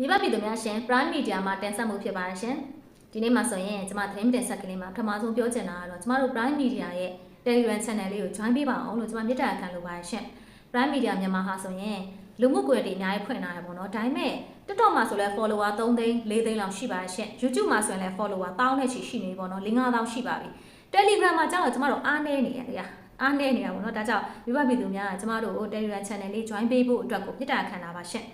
မိဘပြည်သူများရှင် Prime Media မှာတင်ဆက်မှုဖြစ်ပါတယ်ရှင်ဒီနေ့မှာဆိုရင်ကျွန်မသတင်းတင်ဆက်ကလေးမှာပထမဆုံးပြောချင်တာကတော့ကျွန်မတို့ Prime Media ရဲ့ Telegram Channel လေးကို join ပေးပါအောင်လို့ကျွန်မမေတ္တာခံလိုပါတယ်ရှင် Prime Media မြန်မာဟာဆိုရင်လူမှုကွယ်တွေအများကြီးဖွင့်ထားရပါတော့ဒါပေမဲ့ TikTok မှာဆိုလဲ follower 3သိန်း4သိန်းလောက်ရှိပါတယ်ရှင် YouTube မှာဆိုရင်လည်း follower 1000နဲ့ချီရှိနေပြီပေါ့နော်5 5000ရှိပါပြီ Telegram မှာကျတော့ကျွန်မတို့အားနည်းနေရတယ်ဗျာအားနည်းနေတာပေါ့နော်ဒါကြောင့်မိဘပြည်သူများကကျွန်မတို့ကို Telegram Channel လေး join ပေးဖို့အတွက်ကိုမေတ္တာခံတာပါရှင်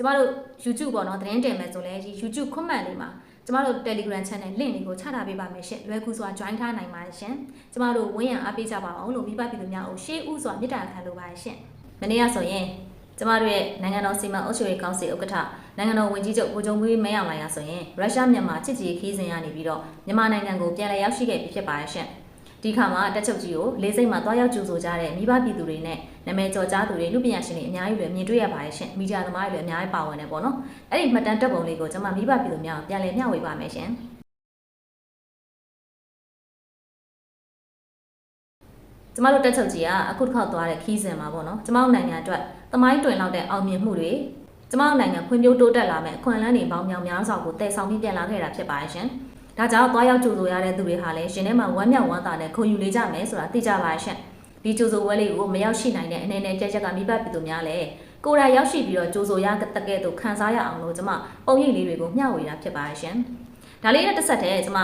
ကျမတို့ YouTube ပေါ့နော်သတင်းတင်မယ်ဆိုလဲဒီ YouTube comment လေးမှာကျမတို့ Telegram channel link လေးကိုချထားပေးပါမယ်ရှင်လွယ်ကူစွာ join ထားနိုင်ပါတယ်ရှင်ကျမတို့ဝန်းရံအားပေးကြပါအောင်လို့မိဘပြည်သူများကိုရှေးဥစွာမေတ္တာခံလိုပါတယ်ရှင်မနေ့ကဆိုရင်ကျမတို့ရဲ့နိုင်ငံတော်စီမံအုပ်ချုပ်ရေးကောင်စီဥက္ကဋ္ဌနိုင်ငံတော်ဝန်ကြီးချုပ်ဗိုလ်ချုပ်မွေးမဲအောင်လိုင်ရဆိုရင်ရုရှားမြန်မာချစ်ကြည်ခီးစဉ်ရနေပြီးတော့မြန်မာနိုင်ငံကိုပြန်လည်ရောက်ရှိခဲ့ပြီဖြစ်ပါတယ်ရှင် ဒီခါမှာတက်ချုပ်ကြီးကိုလေးစိတ်မှာတွားရောက်ကြိုဆိုကြတဲ့မိဘပြည်သူတွေနဲ့နာမည်ကျော်ကြားသူတွေလူပညာရှင်တွေအများကြီးလည်းမြင်တွေ့ရပါတယ်ရှင်မီဒီယာသမားတွေလည်းအများကြီးပါဝင်နေပေါ့နော်အဲ့ဒီမှတ်တမ်းတက်ပုံလေးကိုကျွန်မမိဘပြည်သူများကိုပြန်လည်မျှဝေပါမယ်ရှင်ကျမတို့တက်ချုပ်ကြီးကအခုတစ်ခေါက်သွားတဲ့ခီးစဉ်မှာပေါ့နော်ကျမတို့နိုင်ငံအတွက်သမိုင်းတွင်လောက်တဲ့အောင်မြင်မှုတွေကျမတို့နိုင်ငံဖွံ့ဖြိုးတိုးတက်လာမဲ့အခွင့်အလမ်းတွေပေါင်းများများစွာကိုတည်ဆောင်ပြီးပြန်လာခဲ့တာဖြစ်ပါတယ်ရှင်။ ဒါကြောင့်သွားရောက်ကြိုဆိုရတဲ့သူတွေဟာလည်းရှင်ထဲမှာဝမ်းမြောက်ဝမ်းသာနဲ့ခုံယူလေကြမယ်ဆိုတာသိကြပါရှင်။ဒီကြိုဆိုပွဲလေးကိုမရောက်ရှိနိုင်တဲ့အနေနဲ့ကြက်ကြက်ကမိဘပြည်သူများလည်းကိုယ်တိုင်ရောက်ရှိပြီးတော့ကြိုဆိုရတဲ့ကဲ့သို့ခံစားရအောင်လို့ကျမပုံရိပ်လေးတွေကိုမျှဝေတာဖြစ်ပါတယ်ရှင်။ဒါလေးနဲ့တစ်ဆက်တည်းကျမ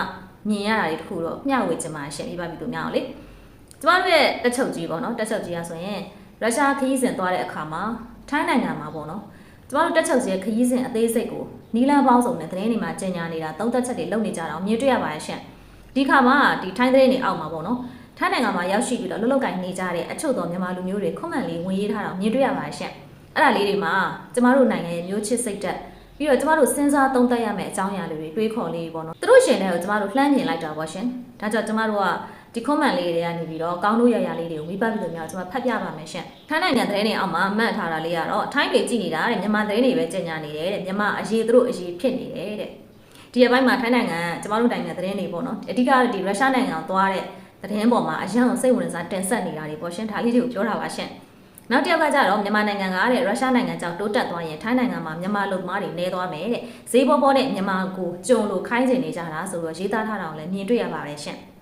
မြင်ရတာတွေတခုတော့မျှဝေချင်ပါတယ်ရှင်မိဘပြည်သူများအောင်လေ။ကျမတို့ရဲ့တက်ချုပ်ကြီးပေါ့နော်တက်ချုပ်ကြီးကဆိုရင်ရုရှားခရီးစဉ်သွားတဲ့အခါမှာထိုင်းနိုင်ငံမှာပေါ့နော် ကျမတို့တက်ချုပ်ကြီးရဲ့ခရီးစဉ်အသေးစိတ်ကိုနီလန်ပေါင်းစုံနဲ့သတင်းတွေမှာကြေညာနေတာသုံးသက်ချက်တွေလုပ်နေကြတာကိုမြင်တွေ့ရပါတယ်ရှင်။ဒီခါမှာဒီထိုင်းသတင်းတွေအောက်မှာပေါ့နော်ထိုင်းနိုင်ငံမှာရောက်ရှိပြီးတော့လှုပ်လှုပ်ကိုင်နေကြတဲ့အချို့သောမြန်မာလူမျိုးတွေခွန်မှန်လေးဝင်ရေးထားတာကိုမြင်တွေ့ရပါတယ်ရှင်။အဲ့ဒါလေးတွေမှာကျမတို့နိုင်ငံရဲ့မျိုးချစ်စိတ်တက်ပြီးတော့ကျမတို့စဉ်းစားသုံးသပ်ရမယ့်အကြောင်းအရာတွေတွေးခေါ်လေးပေါ့နော်။သူတို့ရှင်တွေကိုကျမတို့လှမ်းမြင်လိုက်တာပေါ့ရှင်။ဒါကြောင့်ကျမတို့က ဒီ comment လေးတွေကနေပြီးတော့ကောင်းလို့ရရလေးတွေကိုမိဘပြည်သူများကျွန်မဖတ်ပြပါမယ်ရှင်။ထိုင်းနိုင်ငံသတင်းတွေအောက်မှာမှတ်ထားတာလေးကတော့ထိုင်းတွေကြည့်နေတာတဲ့မြန်မာသတင်းတွေပဲကြင်ညာနေတယ်တဲ့မြန်မာအရေးသူတို့အရေးဖြစ်နေတယ်တဲ့။ဒီအပိုင်းမှာထိုင်းနိုင်ငံကျမတို့နိုင်ငံသတင်းတွေပေါ့နော်။အဓိကဒီရုရှားနိုင်ငံကိုသွားတဲ့သတင်းပေါ်မှာအရန်ကိုစိတ်ဝင်စားတင်ဆက်နေတာတွေပေါ့ရှင်။ဒါလေးတွေကိုပြောတာပါရှင်။နောက်တစ်ယောက်ကကြတော့မြန်မာနိုင်ငံကတဲ့ရုရှားနိုင်ငံကြောင့်တိုးတက်သွားရင်ထိုင်းနိုင်ငံမှာမြန်မာလူမားတွေနေသွားမယ်တဲ့ဈေးပေါ်ပေါ်နဲ့မြန်မာကိုကြုံလို့ခိုင်းနေကြတာဆိုတော့ရေးသားထားတာကိုလည်းမြင်တွေ့ရပါတယ်ရှင်။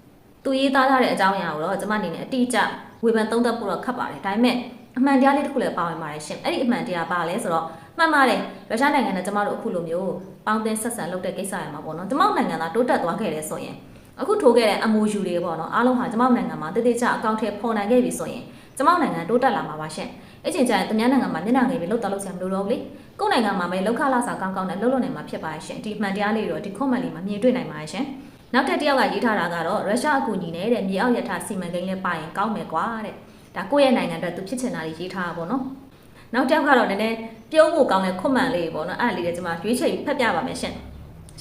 သူရေးသားထားတဲ့အကြောင်းအရာကိုတော့ကျွန်မအနေနဲ့အတိအကျဝေဖန်သုံးသပ်ဖို့တော့ခက်ပါတယ်ဒါပေမဲ့အမှန်တရားလေးတစ်ခုလည်းပါဝင်ပါတယ်ရှင်အဲ့ဒီအမှန်တရားပါလဲဆိုတော့မှန်ပါတယ်ရုရှားနိုင်ငံနဲ့ကျွန်မတို့အခုလိုမျိုးပေါင်းတင်ဆက်ဆံလုပ်တဲ့ကိစ္စရမှာပေါ့နော်ကျွန်မနိုင်ငံသားတိုးတက်သွားခဲ့တယ်ဆိုရင်အခုထိုးခဲ့တဲ့ MOU တွေပေါ့နော်အားလုံးဟာကျွန်မနိုင်ငံမှာတည်တည်ချအကောင့်ထဲပေါ်နိုင်ခဲ့ပြီဆိုရင်ကျွန်မနိုင်ငံတိုးတက်လာမှာပါရှင်အဲ့ချိန်ကျရင်တမန်နိုင်ငံမှာမျက်နှာငယ်ပြီးလောက်တော့လောက်ဆရာမလိုတော့ဘူးလေကိုယ်နိုင်ငံမှာပဲလောက်ခလာစာကောင်းကောင်းနဲ့လှုပ်လှုပ်နိုင်မှာဖြစ်ပါရှင်ဒီမှန်တရားလေးတော့ဒီ comment လေးမှာမြင်တွေ့နိုင်ပါရှင် နောက်ထပ်တစ်ယောက်ကရေးထားတာကတော့ရုရှားအကူအညီနဲ့တဲ့မြေအောက်ရထားစီမံကိန်းလေးပါရင်ကောင်းမယ်ကွာတဲ့ဒါကိုယ့်ရဲ့နိုင်ငံအတွက်သူဖြစ်ချင်တာလေးရေးထားတာပေါ့နော်နောက်တစ်ယောက်ကတော့နည်းနည်းပြုံးဖို့ကောင်းတဲ့ခွန်မှန်လေးပေါ့နော်အဲ့ဒါလေးလည်းကျွန်မရွေးချယ်ပြီးဖတ်ပြပါမယ်ရှင်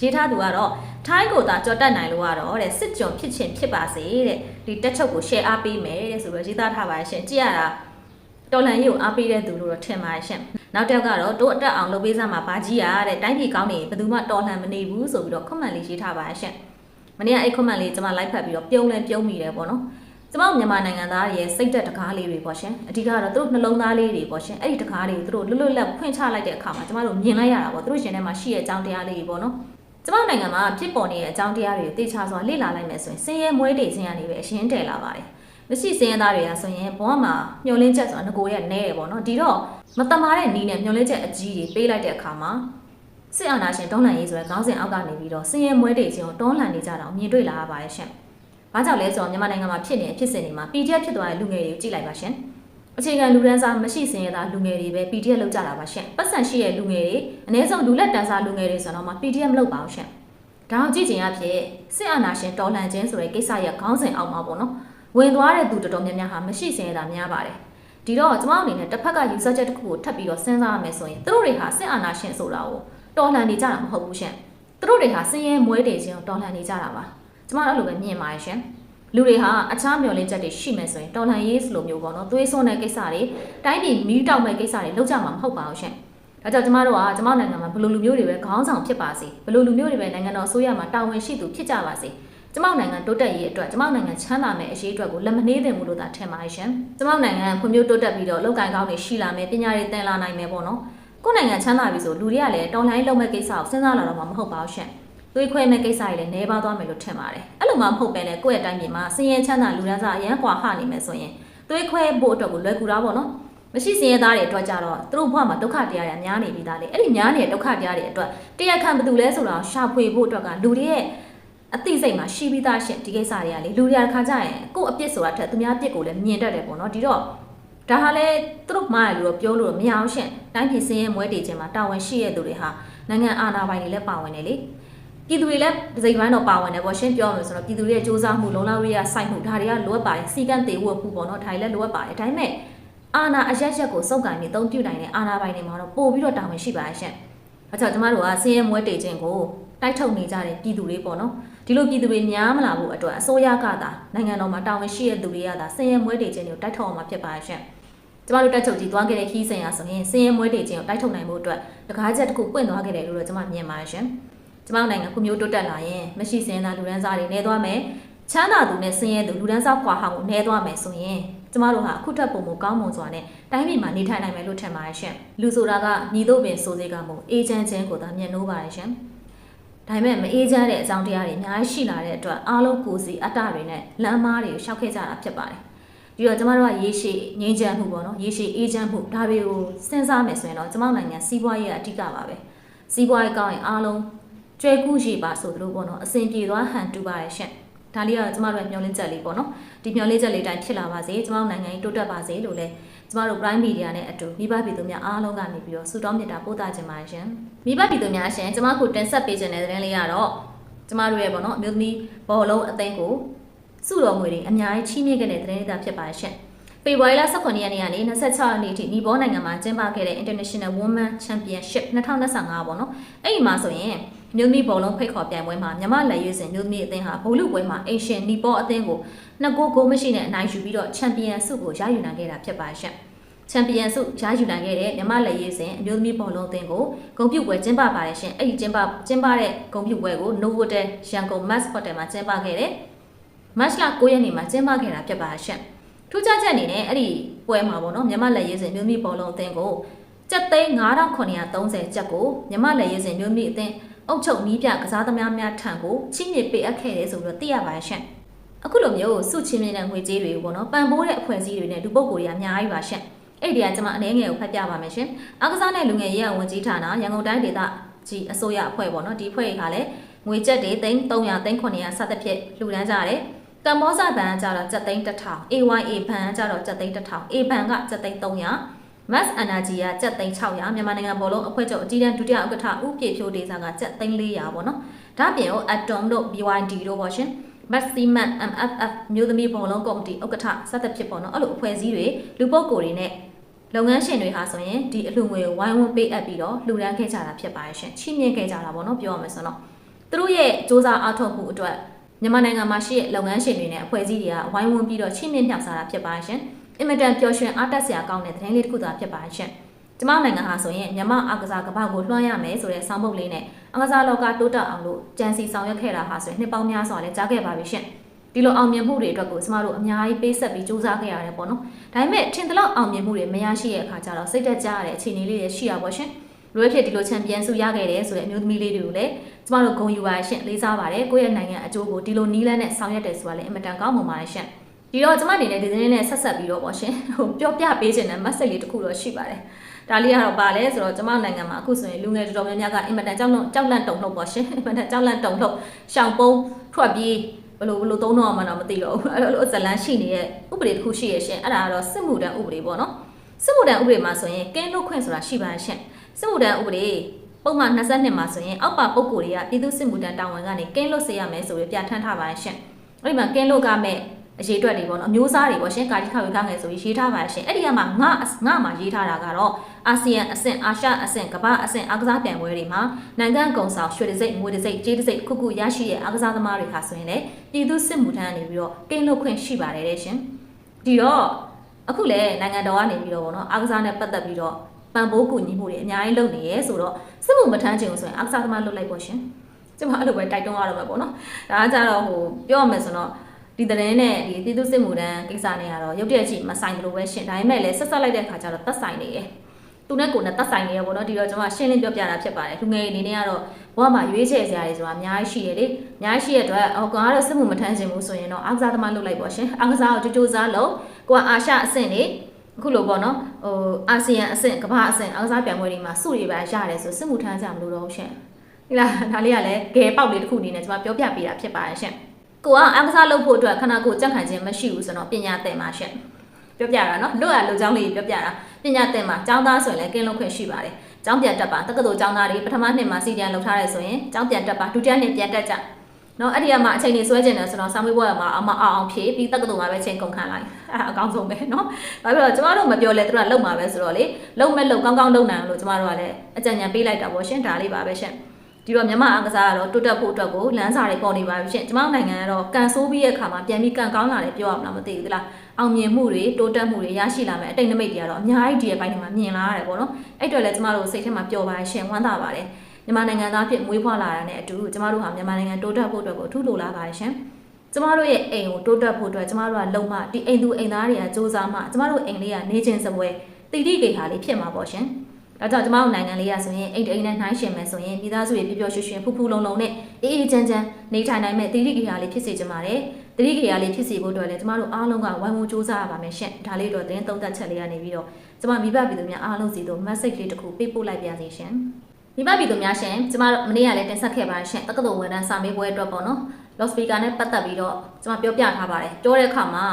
ရေးထားသူကတော့ထိုင်းကိုသာကြော်တက်နိုင်လို့ကတော့တဲ့စစ်ကြုံဖြစ်ချင်းဖြစ်ပါစေတဲ့ဒီတက်ချုပ်ကို share အားပေးမယ်တဲ့ဆိုတော့ရေးသားထားပါရှင်ကြည့်ရတာတော်လန်ကြီးကိုအားပေးတဲ့သူလို့တော့ထင်ပါတယ်ရှင်နောက်တစ်ယောက်ကတော့တိုးအတက်အောင်လုပ်ပေးစမ်းမှာဘာကြီးရတဲ့တိုင်းပြည်ကောင်းနေဘယ်သူမှတော်လှန်မနေဘူးဆိုပြီးတော့ comment လေးရေးထားပါရှင် မနေ့ကအဲ့ comment လေးကျွန်မ like ဖတ်ပြီးတော့ပြုံးလဲပြုံးမိတယ်ပေါ့နော်ကျမတို့မြန်မာနိုင်ငံသားတွေရဲ့စိတ်သက်တကားလေးတွေပေါ့ရှင်အဓိကတော့သူတို့နှလုံးသားလေးတွေပေါ့ရှင်အဲ့ဒီတကားတွေကိုသူတို့လွတ်လွတ်လပ်ဖွင့်ချလိုက်တဲ့အခါမှာကျမတို့မြင်လိုက်ရတာပေါ့သူတို့ရှင်ထဲမှာရှိတဲ့အကြောင်းတရားလေးတွေပေါ့နော်ကျမတို့နိုင်ငံမှာဖြစ်ပေါ်နေတဲ့အကြောင်းတရားတွေကိုသိချစွာလေ့လာလိုက်မယ်ဆိုရင်စင်ရဲမွေးတေခြင်းကနေပဲအရှင်းတည်လာပါတယ်မရှိစင်ရဲသားတွေကဆိုရင်ဘဝမှာမျောလင်းချက်ဆိုတာငကိုရဲ့နဲတယ်ပေါ့နော်ဒီတော့မတမာတဲ့နီးနဲ့မျောလင်းချက်အကြီးတွေပေးလိုက်တဲ့အခါမှာ စစ်အာဏာရှင်တွန်းလှန်ရေးဆိုတဲ့ခေါင်းစဉ်အောက်ကနေပြီးတော့စင်ရဲမွေးတေခြင်းကိုတွန်းလှန်နေကြတာကိုမြင်တွေ့လာရပါတယ်ရှင်။ဘာကြောင့်လဲဆိုတော့မြန်မာနိုင်ငံမှာဖြစ်နေတဲ့ဖြစ်စဉ်တွေမှာ PDF ဖြစ်သွားတဲ့လူငယ်တွေကိုကြည့်လိုက်ပါရှင်။အခြေခံလူရန်စားမရှိစင်ရတာလူငယ်တွေပဲ PDF လောက်ကြတာပါရှင်။ပတ်စံရှိတဲ့လူငယ်တွေအ ਨੇ ဆုံးလူလက်တန်းစားလူငယ်တွေဆိုတော့မှ PDF မလုပ်ပါဘူးရှင်။ဒါအောင်ကြည့်ချင်ရဖြစ်စစ်အာဏာရှင်တော်လှန်ခြင်းဆိုတဲ့ကိစ္စရဲ့ခေါင်းစဉ်အောက်မှာပေါ့နော်။ဝင်သွားတဲ့သူတော်တော်များများဟာမရှိစင်ရတာများပါတယ်။ဒီတော့ကျွန်မအနေနဲ့တစ်ဖက်ကယူဆချက်တစ်ခုကိုထပ်ပြီးတော့စဉ်းစားရမယ်ဆိုရင်သူတို့တွေဟာစစ်အာဏာရှင်ဆိုတာကို တော်လှန်နေကြတာမဟုတ်ဘူးရှင်။သူတို့တွေဟာစင်ရဲမွဲတေခြင်းကိုတော်လှန်နေကြတာပါ။ကျွန်မတို့အဲ့လိုပဲမြင်ပါတယ်ရှင်။လူတွေဟာအခြားမျှော်လင့်ချက်တွေရှိမယ်ဆိုရင်တော်လှန်ရေးလိုမျိုးပေါ့နော်သွေးစွန်းတဲ့ကိစ္စတွေတိုင်းပြည်မီးတောက်မဲ့ကိစ္စတွေလုပ်ကြမှာမဟုတ်ပါဘူးရှင်ဒါကြောင့်ကျမတို့ကကျမနိုင်ငံမှာဘယ်လိုလူမျိုးတွေပဲခေါင်းဆောင်ဖြစ်ပါစေဘယ်လိုလူမျိုးတွေပဲနိုင်ငံတော်အစိုးရမှာတာဝန်ရှိသူဖြစ်ကြပါစေကျမနိုင်ငံတိုးတက်ရေးအတွက်ကျမနိုင်ငံချမ်းသာမယ့်အရေးအတွက်ကိုလက်မနှေးသင့်ဘူးလို့သာထင်ပါတယ်ရှင်ကျမနိုင်ငံဖွံ့ဖြိုးတိုးတက်ပြီးတော့လောက်ကိုင်ကောင်းတွေရှိလာမယ်ပညာတွေသင်လာနိုင်မယ်ပေါ့နော် ကိုယ့်နိုင်ငံချမ်းသာပြီဆိုလူတွေကလည်းတော်လိုင်းလုံးမဲ့ကိစ္စကိုစဉ်းစားလာတော့မှမဟုတ်ပါဘူးရှင်သွေးခွဲမဲ့ကိစ္စတွေလည်းနေပါသွားမယ်လို့ထင်ပါတယ်အဲ့လိုမှမဟုတ်ပဲနဲ့ကိုယ့်ရဲ့တိုင်းပြည်မှာစင်ရဲချမ်းသာလူဒန်းစားအရန်ကွာဟနေမယ်ဆိုရင်သွေးခွဲဖို့အတွက်ကိုလွယ်ကူတာပေါ့နော်မရှိစင်ရဲသားတွေအတွက်ကြတော့သူတို့ဘဝမှာဒုက္ခတရားတွေအများနေပြီးသားလေအဲ့ဒီများနေတဲ့ဒုက္ခတရားတွေအတွက်တရားခံဘယ်သူလဲဆိုတော့ရှာဖွေဖို့အတွက်ကလူတွေရဲ့အသိစိတ်မှာရှိပြီးသားရှင့်ဒီကိစ္စတွေကလေလူတွေကတစ်ခါကြရင်ကိုယ့်အပြစ်ဆိုတာထက်သူများအပြစ်ကိုလည်းမြင်တတ်တယ်ပေါ့နော်ဒီတော့ ဒါဟာလေသူတို့မှားတယ်လို့ပြောလို့မရအောင်ရှင့်တိုင်းပြည်စင်းရဲမွဲတေခြင်းမှာတာဝန်ရှိရတဲ့သူတွေဟာနိုင်ငံအာဏာပိုင်တွေလည်းပါဝင်နေလေပြည်သူတွေလည်းဒစိမ့်ပန်းတော့ပါဝင်တယ်ပေါ့ရှင်းပြောလို့ဆိုတော့ပြည်သူတွေရဲ့စူးစမ်းမှုလုံလောက်ရရစိုက်မှုဒါတွေကလိုအပ်ပါတယ်စီကံတေဝတ်မှုပေါ့နော်ဒါတွေလည်းလိုအပ်ပါတယ်ဒါပေမဲ့အာဏာအရက်ရက်ကိုစုပ်ကန်နေသုံးပြနိုင်တဲ့အာဏာပိုင်တွေမှာတော့ပို့ပြီးတော့တာဝန်ရှိပါရဲ့ရှင့်အဲကြောင့်ကျမတို့ကစင်းရဲမွဲတေခြင်းကိုတိုက်ထုတ်နေကြတဲ့ပြည်သူတွေပေါ့နော် ဒီလိုပြည်သူတွေများမလာဘူးအတွက်အစိုးရကသာနိုင်ငံတော်မှာတာဝန်ရှိတဲ့သူတွေကသာစင်းရဲမွဲတေခြင်းကိုတိုက်ထုတ်အောင်မှာဖြစ်ပါရဲ့ရှင့်ကျမတို့တက်ချုပ်ကြီးသွားခဲ့တဲ့ခီးစဉ်ရဆိုရင်စင်းရဲမွဲတေခြင်းကိုတိုက်ထုတ်နိုင်ဖို့အတွက်တကားချက်တစ်ခုပွင့်သွားခဲ့တယ်လို့တော့ကျမမြင်ပါတယ်ရှင်ကျမတို့နိုင်ငံခုမျိုးတိုးတက်လာရင်မရှိစင်းသားလူဒန်းစားတွေနေသွားမယ်ချမ်းသာသူနဲ့ဆင်းရဲသူလူဒန်းစားခွာဟောင်းကိုနေသွားမယ်ဆိုရင်ကျမတို့ဟာအခုထပ်ပုံမကောင်းမွန်စွာနဲ့တိုင်းပြည်မှာနေထိုင်နိုင်မယ်လို့ထင်ပါတယ်ရှင်လူဆိုတာကညီတို့ပင်စိုးစေးကမို့အေဂျင့်ချင်းကိုသာမြင်လို့ပါတယ်ရှင် ဒါပေမဲ့မအေးချမ်းတဲ့အကြောင်းတရားတွေအများကြီးရှိလာတဲ့အတွက်အားလုံးကိုယ်စီအတ္တတွေနဲ့လမ်းမားတွေကိုရှောက်ခဲ့ကြတာဖြစ်ပါတယ်။ပြီးတော့ကျမတို့ကရေရှည်ငြိမ်းချမ်းမှုပေါ့နော်ရေရှည်အေးချမ်းမှုဒါတွေကိုစဉ်းစားမယ်ဆိုရင်တော့ကျမတို့နိုင်ငံစီးပွားရေးကအဓိကပါပဲ။စီးပွားရေးကောင်းရင်အားလုံးကျွဲကူးရှိပါဆိုသလိုပေါ့နော်အဆင်ပြေသွားဟန်တူပါရဲ့ရှင့်။ဒါလေးကတော့ကျမတို့ရဲ့မျှော်လင့်ချက်လေးပေါ့နော်။ဒီမျှော်လင့်ချက်လေးတိုင်းဖြစ်လာပါစေ။ကျမတို့နိုင်ငံကြီးတိုးတက်ပါစေလို့လည်း ကျမတို့ Prime Media နဲ့အတူမိဘပြည်သူများအားလုံးကနေပြီးတော့ဆုတောင်းမေတ္တာပို့သခြင်းပါရှင်။မိဘပြည်သူများရှင်ကျမခုတင်ဆက်ပေးခြင်းတဲ့သတင်းလေးကတော့ကျမတို့ရဲ့ပေါ့နော်အမျိုးသမီးဘော်လုံးအသိန်းကိုစုတော်ငွေတွေအများကြီးချီးမြှင့်ခဲ့တဲ့သတင်းလေးသာဖြစ်ပါရှင်။ဖေဖော်ဝါရီလ18ရက်နေ့ကနေ26ရက်နေ့အထိနီဘောနိုင်ငံမှာကျင်းပခဲ့တဲ့ International Women Championship 2025ပေါ့နော်။အဲ့ဒီမှာဆိုရင်မြို့သမီးဘောလုံးဖိတ်ခေါ်ပြိုင်ပွဲမှာမြမလက်ရွေးစင်မြို့သမီးအသင်းဟာဘိုလ်လူပွဲမှာအိရှင်နီပေါ်အသင်းကို နှစ်ကိုကိုမရှိနဲ့အနိုင်ယူပြီးတော့ချန်ပီယံဆုကိုရယူနိုင်ခဲ့တာဖြစ်ပါရှင့်။ချန်ပီယံဆုရယူနိုင်ခဲ့တဲ့မြမလက်ရွေးစင်အမျိုးသမီးဘောလုံးအသင်းကိုဂုဏ်ပြုပွဲကျင်းပပါတယ်ရှင်။အဲ့ဒီကျင်းပကျင်းပတဲ့ဂုဏ်ပြုပွဲကို Novotel ရန်ကုန် Mass Hotel မှာကျင်းပခဲ့တဲ့မတ်လ9ရက်နေ့မှာကျင်းပခဲ့တာဖြစ်ပါရှင့်။ထူးခြားချက်အနေနဲ့အဲ့ဒီပွဲမှာပေါ့နော်မြမလက်ရွေးစင်မျိုးသမီးဘောလုံးအသင်းကိုကျပ်သိန်း9930ကျပ်ကိုမြမလက်ရွေးစင်မျိုးသမီးအသင်းအုပ်ချုပ်နီးပြကစားသမားများထံကိုချိမြစ်ပေးအပ်ခဲ့တယ်ဆိုတော့သိရပါရှင့် အခုလိုမျိုးစုချင်းမြင့်တဲ့ငွေကြေးတွေပေါ့နော်ပံပိုးတဲ့အဖွဲ့အစည်းတွေနဲ့လူပုဂ္ဂိုလ်တွေအများကြီးပါရှင့်အဲ့ဒီကကျွန်မအနေငယ်ကိုဖတ်ပြပါမယ်ရှင်အားကစားနဲ့လူငယ်ရေးဝန်ကြီးဌာနရန်ကုန်တိုင်းဒေသကြီးအစိုးရအဖွဲ့ပေါ့နော်ဒီအဖွဲ့ကလည်းငွေကျပ်တွေသိန်း300သိန်း900စသဖြင့်လှူဒန်းကြတယ်ကမ္ဘောဇဘဏ်ကျတော့ကျပ်သိန်း1000 AYA ဘဏ်ကျတော့ကျပ်သိန်း1000 A ဘဏ်ကကျပ်သိန်း300 Mass Energy ကကျပ်သိန်း600မြန်မာနိုင်ငံဘောလုံးအဖွဲ့ချုပ်အကြီးတန်းဒုတိယဥက္ကဋ္ဌဦးပြေဖြိုးဒေစာကကျပ်သိန်း400ပေါ့နော်ဒါပြင်ဟို Atom တို့ BYD တို့ပေါ့ရှင် Maximan MFF မျိုးသမီးဘောလုံးကော်မတီဥက္ကဋ္ဌစသဖြင့်ပေါ့နော်အဲ့လိုအဖွဲ့အစည်းတွေလူပုဂ္ဂိုလ်တွေနဲ့လုပ်ငန်းရှင်တွေဟာဆိုရင်ဒီအလှူငွေကိုဝိုင်းဝန်းပေးအပ်ပြီးတော့လှူဒန်းခဲ့ကြတာဖြစ်ပါရဲ့ရှင်ချီးမြှင့်ခဲ့ကြတာပေါ့နော်ပြောရမယ်ဆိုတော့သူတို့ရဲ့စ조사အားထုတ်မှုအတွက်မြန်မာနိုင်ငံမှာရှိတဲ့လုပ်ငန်းရှင်တွေနဲ့အဖွဲ့အစည်းတွေကဝိုင်းဝန်းပြီးတော့ချီးမြှင့်မြောက်စားတာဖြစ်ပါရဲ့ရှင်အင်မတန်ပျော်ရွှင်အားတက်စရာကောင်းတဲ့သတင်းလေးတစ်ခုသာဖြစ်ပါရှင်။ ကျမနိုင်ငံဟာဆိုရင်မြမအကစားကပ္ပကိုလွှမ်းရမယ်ဆိုတဲ့ဆောင်းပုတ်လေးနဲ့အကစားလောကတိုးတက်အောင်လို့ကြံစီဆောင်ရွက်ခဲ့တာဟာဆိုရင်နှစ်ပေါင်းများစွာလည်းကြားခဲ့ပါပြီရှင်။ဒီလိုအောင်မြင်မှုတွေအတွက်ကိုကျမတို့အများကြီးပေးဆက်ပြီးစူးစမ်းခဲ့ရတယ်ပေါ့နော်။ဒါပေမဲ့ထင်သလောက်အောင်မြင်မှုတွေမရရှိတဲ့အခါကျတော့စိတ်သက်သာရတဲ့အခြေအနေလေးတွေရှိရပါရှင်။လွယ်ဖြစ်ဒီလိုချန်ပီယံဆုရခဲ့တယ်ဆိုတဲ့အမျိုးသမီးလေးတွေကိုလည်းကျမတို့ဂုဏ်ယူပါရှင်လေးစားပါတယ်ကိုယ့်ရဲ့နိုင်ငံအကျိုးကိုဒီလိုနီးလန်းနဲ့ဆောင်ရွက်တယ်ဆိုတာလည်းအင်မတန်ကောင်းမွန်ပါတယ်ရှင်။ဒီတော့ကျမအနေနဲ့ဒီသတင်းနဲ့ဆက်ဆက်ပြီးတော့ပေါ့ရှင်ဟိုပြောပြပေးခြင်းနဲ့ message လေးတစ်ခုတော့ရှိပါတယ် ဒါလေးကတော့ပါလဲဆိုတော့ကျမနိုင်ငံမှာအခုဆိုရင်လူငယ်တော်တော်များများကအင်မတန်ကြောက်လွန်ကြောက်လန့်တုန်လှုပ်ပေါ့ရှင်အင်မတန်ကြောက်လန့်တုန်လှုပ်ရှောင်ပုံးထွက်ပြေးဘယ်လိုဘယ်လိုသုံးတော့မှတော့မသိတော့ဘူးအဲ့လိုဇလန်းရှိနေတဲ့ဥပဒေတစ်ခုရှိရရှင်အဲ့ဒါကတော့စစ်မှုတန်းဥပဒေပေါ့နော်စစ်မှုတန်းဥပဒေမှာဆိုရင်ကင်းလွတ်ခွင့်ဆိုတာရှိပါရှင်စစ်မှုတန်းဥပဒေပုံမှန်22မှာဆိုရင်အောက်ပါပုံကိုယ်တွေကပြည်သူစစ်မှုတန်းတာဝန်ကနေကင်းလွတ်စေရမယ်ဆိုပြီးပြဋ္ဌာန်းထားပါရှင်အဲ့ဒီမှာကင်းလွတ်ကမဲ့ အရေးအတွက်တွေပေါ့နော်အမျိုးစားတွေပေါ့ရှင်ကာဒီခါဝေခငယ်ဆိုပြီးရေးထားပါရှင်အဲ့ဒီကမှငါငါမှာရေးထားတာကတော့အာဆီယံအဆင့်အာရှအဆင့်ကမ္ဘာအဆင့်အားကစားပြိုင်ပွဲတွေမှာနိုင်ငံကုံဆောင်ရွှေတစိမ့်ငွေတစိမ့်ကြေးတစိမ့်ခုခုရရှိတဲ့အားကစားသမားတွေဟာဆိုရင်လည်းပြည်သူစစ်မှုထမ်းနေပြီးတော့ကိန်းလွတ်ခွင့်ရှိပါတယ်တဲ့ရှင်ဒီတော့အခုလည်းနိုင်ငံတော်ကနေပြီးတော့ဗောနော်အားကစားနဲ့ပတ်သက်ပြီးတော့ပံပိုးကူညီမှုတွေအများကြီးလုပ်နေရဲဆိုတော့စစ်မှုမထမ်းချင်ဘူးဆိုရင်အားကစားသမားလွတ်လိုက်ပေါ့ရှင်ကျွန်မအဲ့လိုပဲတိုက်တွန်းရတော့မှာပေါ့နော်ဒါကကြတော့ဟိုပြောရမယ်ဆိုတော့ ဒီသတင်းနဲ့ဒီတည်သူစစ်မှုတန်းကိစ္စနဲ့ကတော့ရုပ်တရက်ချီမဆိုင်လို့ပဲရှင်ဒါပေမဲ့လည်းဆက်ဆက်လိုက်တဲ့ခါကျတော့သက်ဆိုင်နေရယ်သူနဲ့ကိုယ်နဲ့သက်ဆိုင်နေရပေါ့နော်ဒီတော့ကျွန်မရှင်းလင်းပြောပြတာဖြစ်ပါတယ်လူငယ်အနေနဲ့ကတော့ဘဝမှာရွေးချယ်စရာတွေဆိုတာအများကြီးရှိတယ်လေအများကြီးရှိတဲ့အတွက်အော်ကောင်ကတော့စစ်မှုမထမ်းချင်ဘူးဆိုရင်တော့အားကစားသမားလုပ်လိုက်ပေါ့ရှင်အားကစားကိုကြိုးကြိုးစားလို့ကိုကအာရှအဆင့်နေအခုလိုပေါ့နော်ဟိုအာဆီယံအဆင့်ကမ္ဘာအဆင့်အားကစားပြိုင်ပွဲတွေမှာစုတွေပဲရတယ်ဆိုစစ်မှုထမ်းကြမလို့တော့ရှင်ဒီလားဒါလေးကလည်းဂဲပေါက်လေးတစ်ခုအနေနဲ့ကျွန်မပြောပြပေးတာဖြစ်ပါတယ်ရှင် ကိုကအန်ကစားလုပ်ဖို့အတွက်ခဏကိုကြံ့ခိုင်ခြင်းမရှိဘူးဆိုတော့ပညာသင်ပါရှင့်ပြောပြတာနော်လွတ်ရလုံချောင်းလေးပြောပြတာပညာသင်ပါကျောင်းသားဆိုရင်လည်းကင်းလွတ်ခွင့်ရှိပါတယ်ကျောင်းပြန်တက်ပါတက္ကသိုလ်ကျောင်းသားတွေပထမနှစ်မှာစီတန်လုပ်ထားတယ်ဆိုရင်ကျောင်းပြန်တက်ပါဒုတိယနှစ်ပြန်တက်ကြနော်အဲ့ဒီကမှအချိန်တွေဆွဲကျင်တယ်ဆိုတော့စာမေးပွဲမှာအမအောင်အောင်ဖြေပြီးတက္ကသိုလ်မှာပဲချိန်ကုန်ခံလိုက်အဲအကောင်းဆုံးပဲနော်ဘာဖြစ်လို့ကျမတို့မပြောလဲသူတို့ကလုံမှာပဲဆိုတော့လေလုံမဲ့လုံကောင်းကောင်းလုံနိုင်လို့ကျမတို့ကလည်းအကြံဉာဏ်ပေးလိုက်တာပေါ့ရှင့်ဒါလေးပါပဲရှင့် ဒီတော့မြန်မာအားကစားကတော့တိုးတက်ဖို့အတွက်ကိုလမ်းစာတွေပေါ်နေပါပြီရှင်ကျမတို့နိုင်ငံကတော့ကန်ဆိုးပြီးတဲ့အခါမှာပြန်ပြီးကန်ကောင်းလာတယ်ပြောရမလားမသိဘူးသလားအောင်မြင်မှုတွေတိုးတက်မှုတွေရရှိလာမယ်အတိတ်နမိတ်တွေကတော့အများကြီးဒီရဲ့ဘိုင်းတွေမှာမြင်လာရတယ်ပေါ့နော်အဲ့အတွက်လည်းကျမတို့စိတ်ထဲမှာပျော်ပါရှင်ဝမ်းသာပါတယ်မြန်မာနိုင်ငံသားဖြစ်မွေးဖွားလာတာနဲ့အတူကျမတို့ဟာမြန်မာနိုင်ငံတိုးတက်ဖို့အတွက်ကိုအထူးလိုလားပါတယ်ရှင်ကျမတို့ရဲ့အိမ်ကိုတိုးတက်ဖို့အတွက်ကျမတို့ကလုံမဒီအိမ်သူအိမ်သားတွေကစ조사မှကျမတို့အိမ်လေးကနေချင်းစပွဲတိတိကေဟာလေးဖြစ်မှာပေါ့ရှင် ဒါကြောင့်ကျမတို့နိုင်ငံလေးရဆိုရင်အိမ်တိမ်နဲ့နှိုင်းရှင်မယ်ဆိုရင်မိသားစုတွေပျော်ပျော်ရွှင်ရွှင်ဖူးဖူးလုံလုံနဲ့အေးအေးချမ်းချမ်းနေထိုင်နိုင်မဲ့တိတိကေဟာလေးဖြစ်စေချင်ပါတယ်တတိကေဟာလေးဖြစ်စေဖို့အတွက်လည်းကျမတို့အားလုံးကဝိုင်းဝန်းစူးစမ်းရပါမယ်ရှင်ဒါလေးတော့တင်းသုံးသက်ချက်လေးကနေပြီးတော့ကျမမိဘပြည်သူများအားလုံးစီတို့ message လေးတစ်ခုပေးပို့လိုက်ပါစီရှင်မိဘပြည်သူများရှင်ကျမတို့မနေ့ကလည်းတင်ဆက်ခဲ့ပါရှင်တက္ကသိုလ်ဝန်ထမ်းစာမေးပွဲအတွက်ပေါ့နော် loud speaker နဲ့ပတ်သက်ပြီးတော့ကျမပြောပြထားပါတယ်ပြောတဲ့အခါမှာ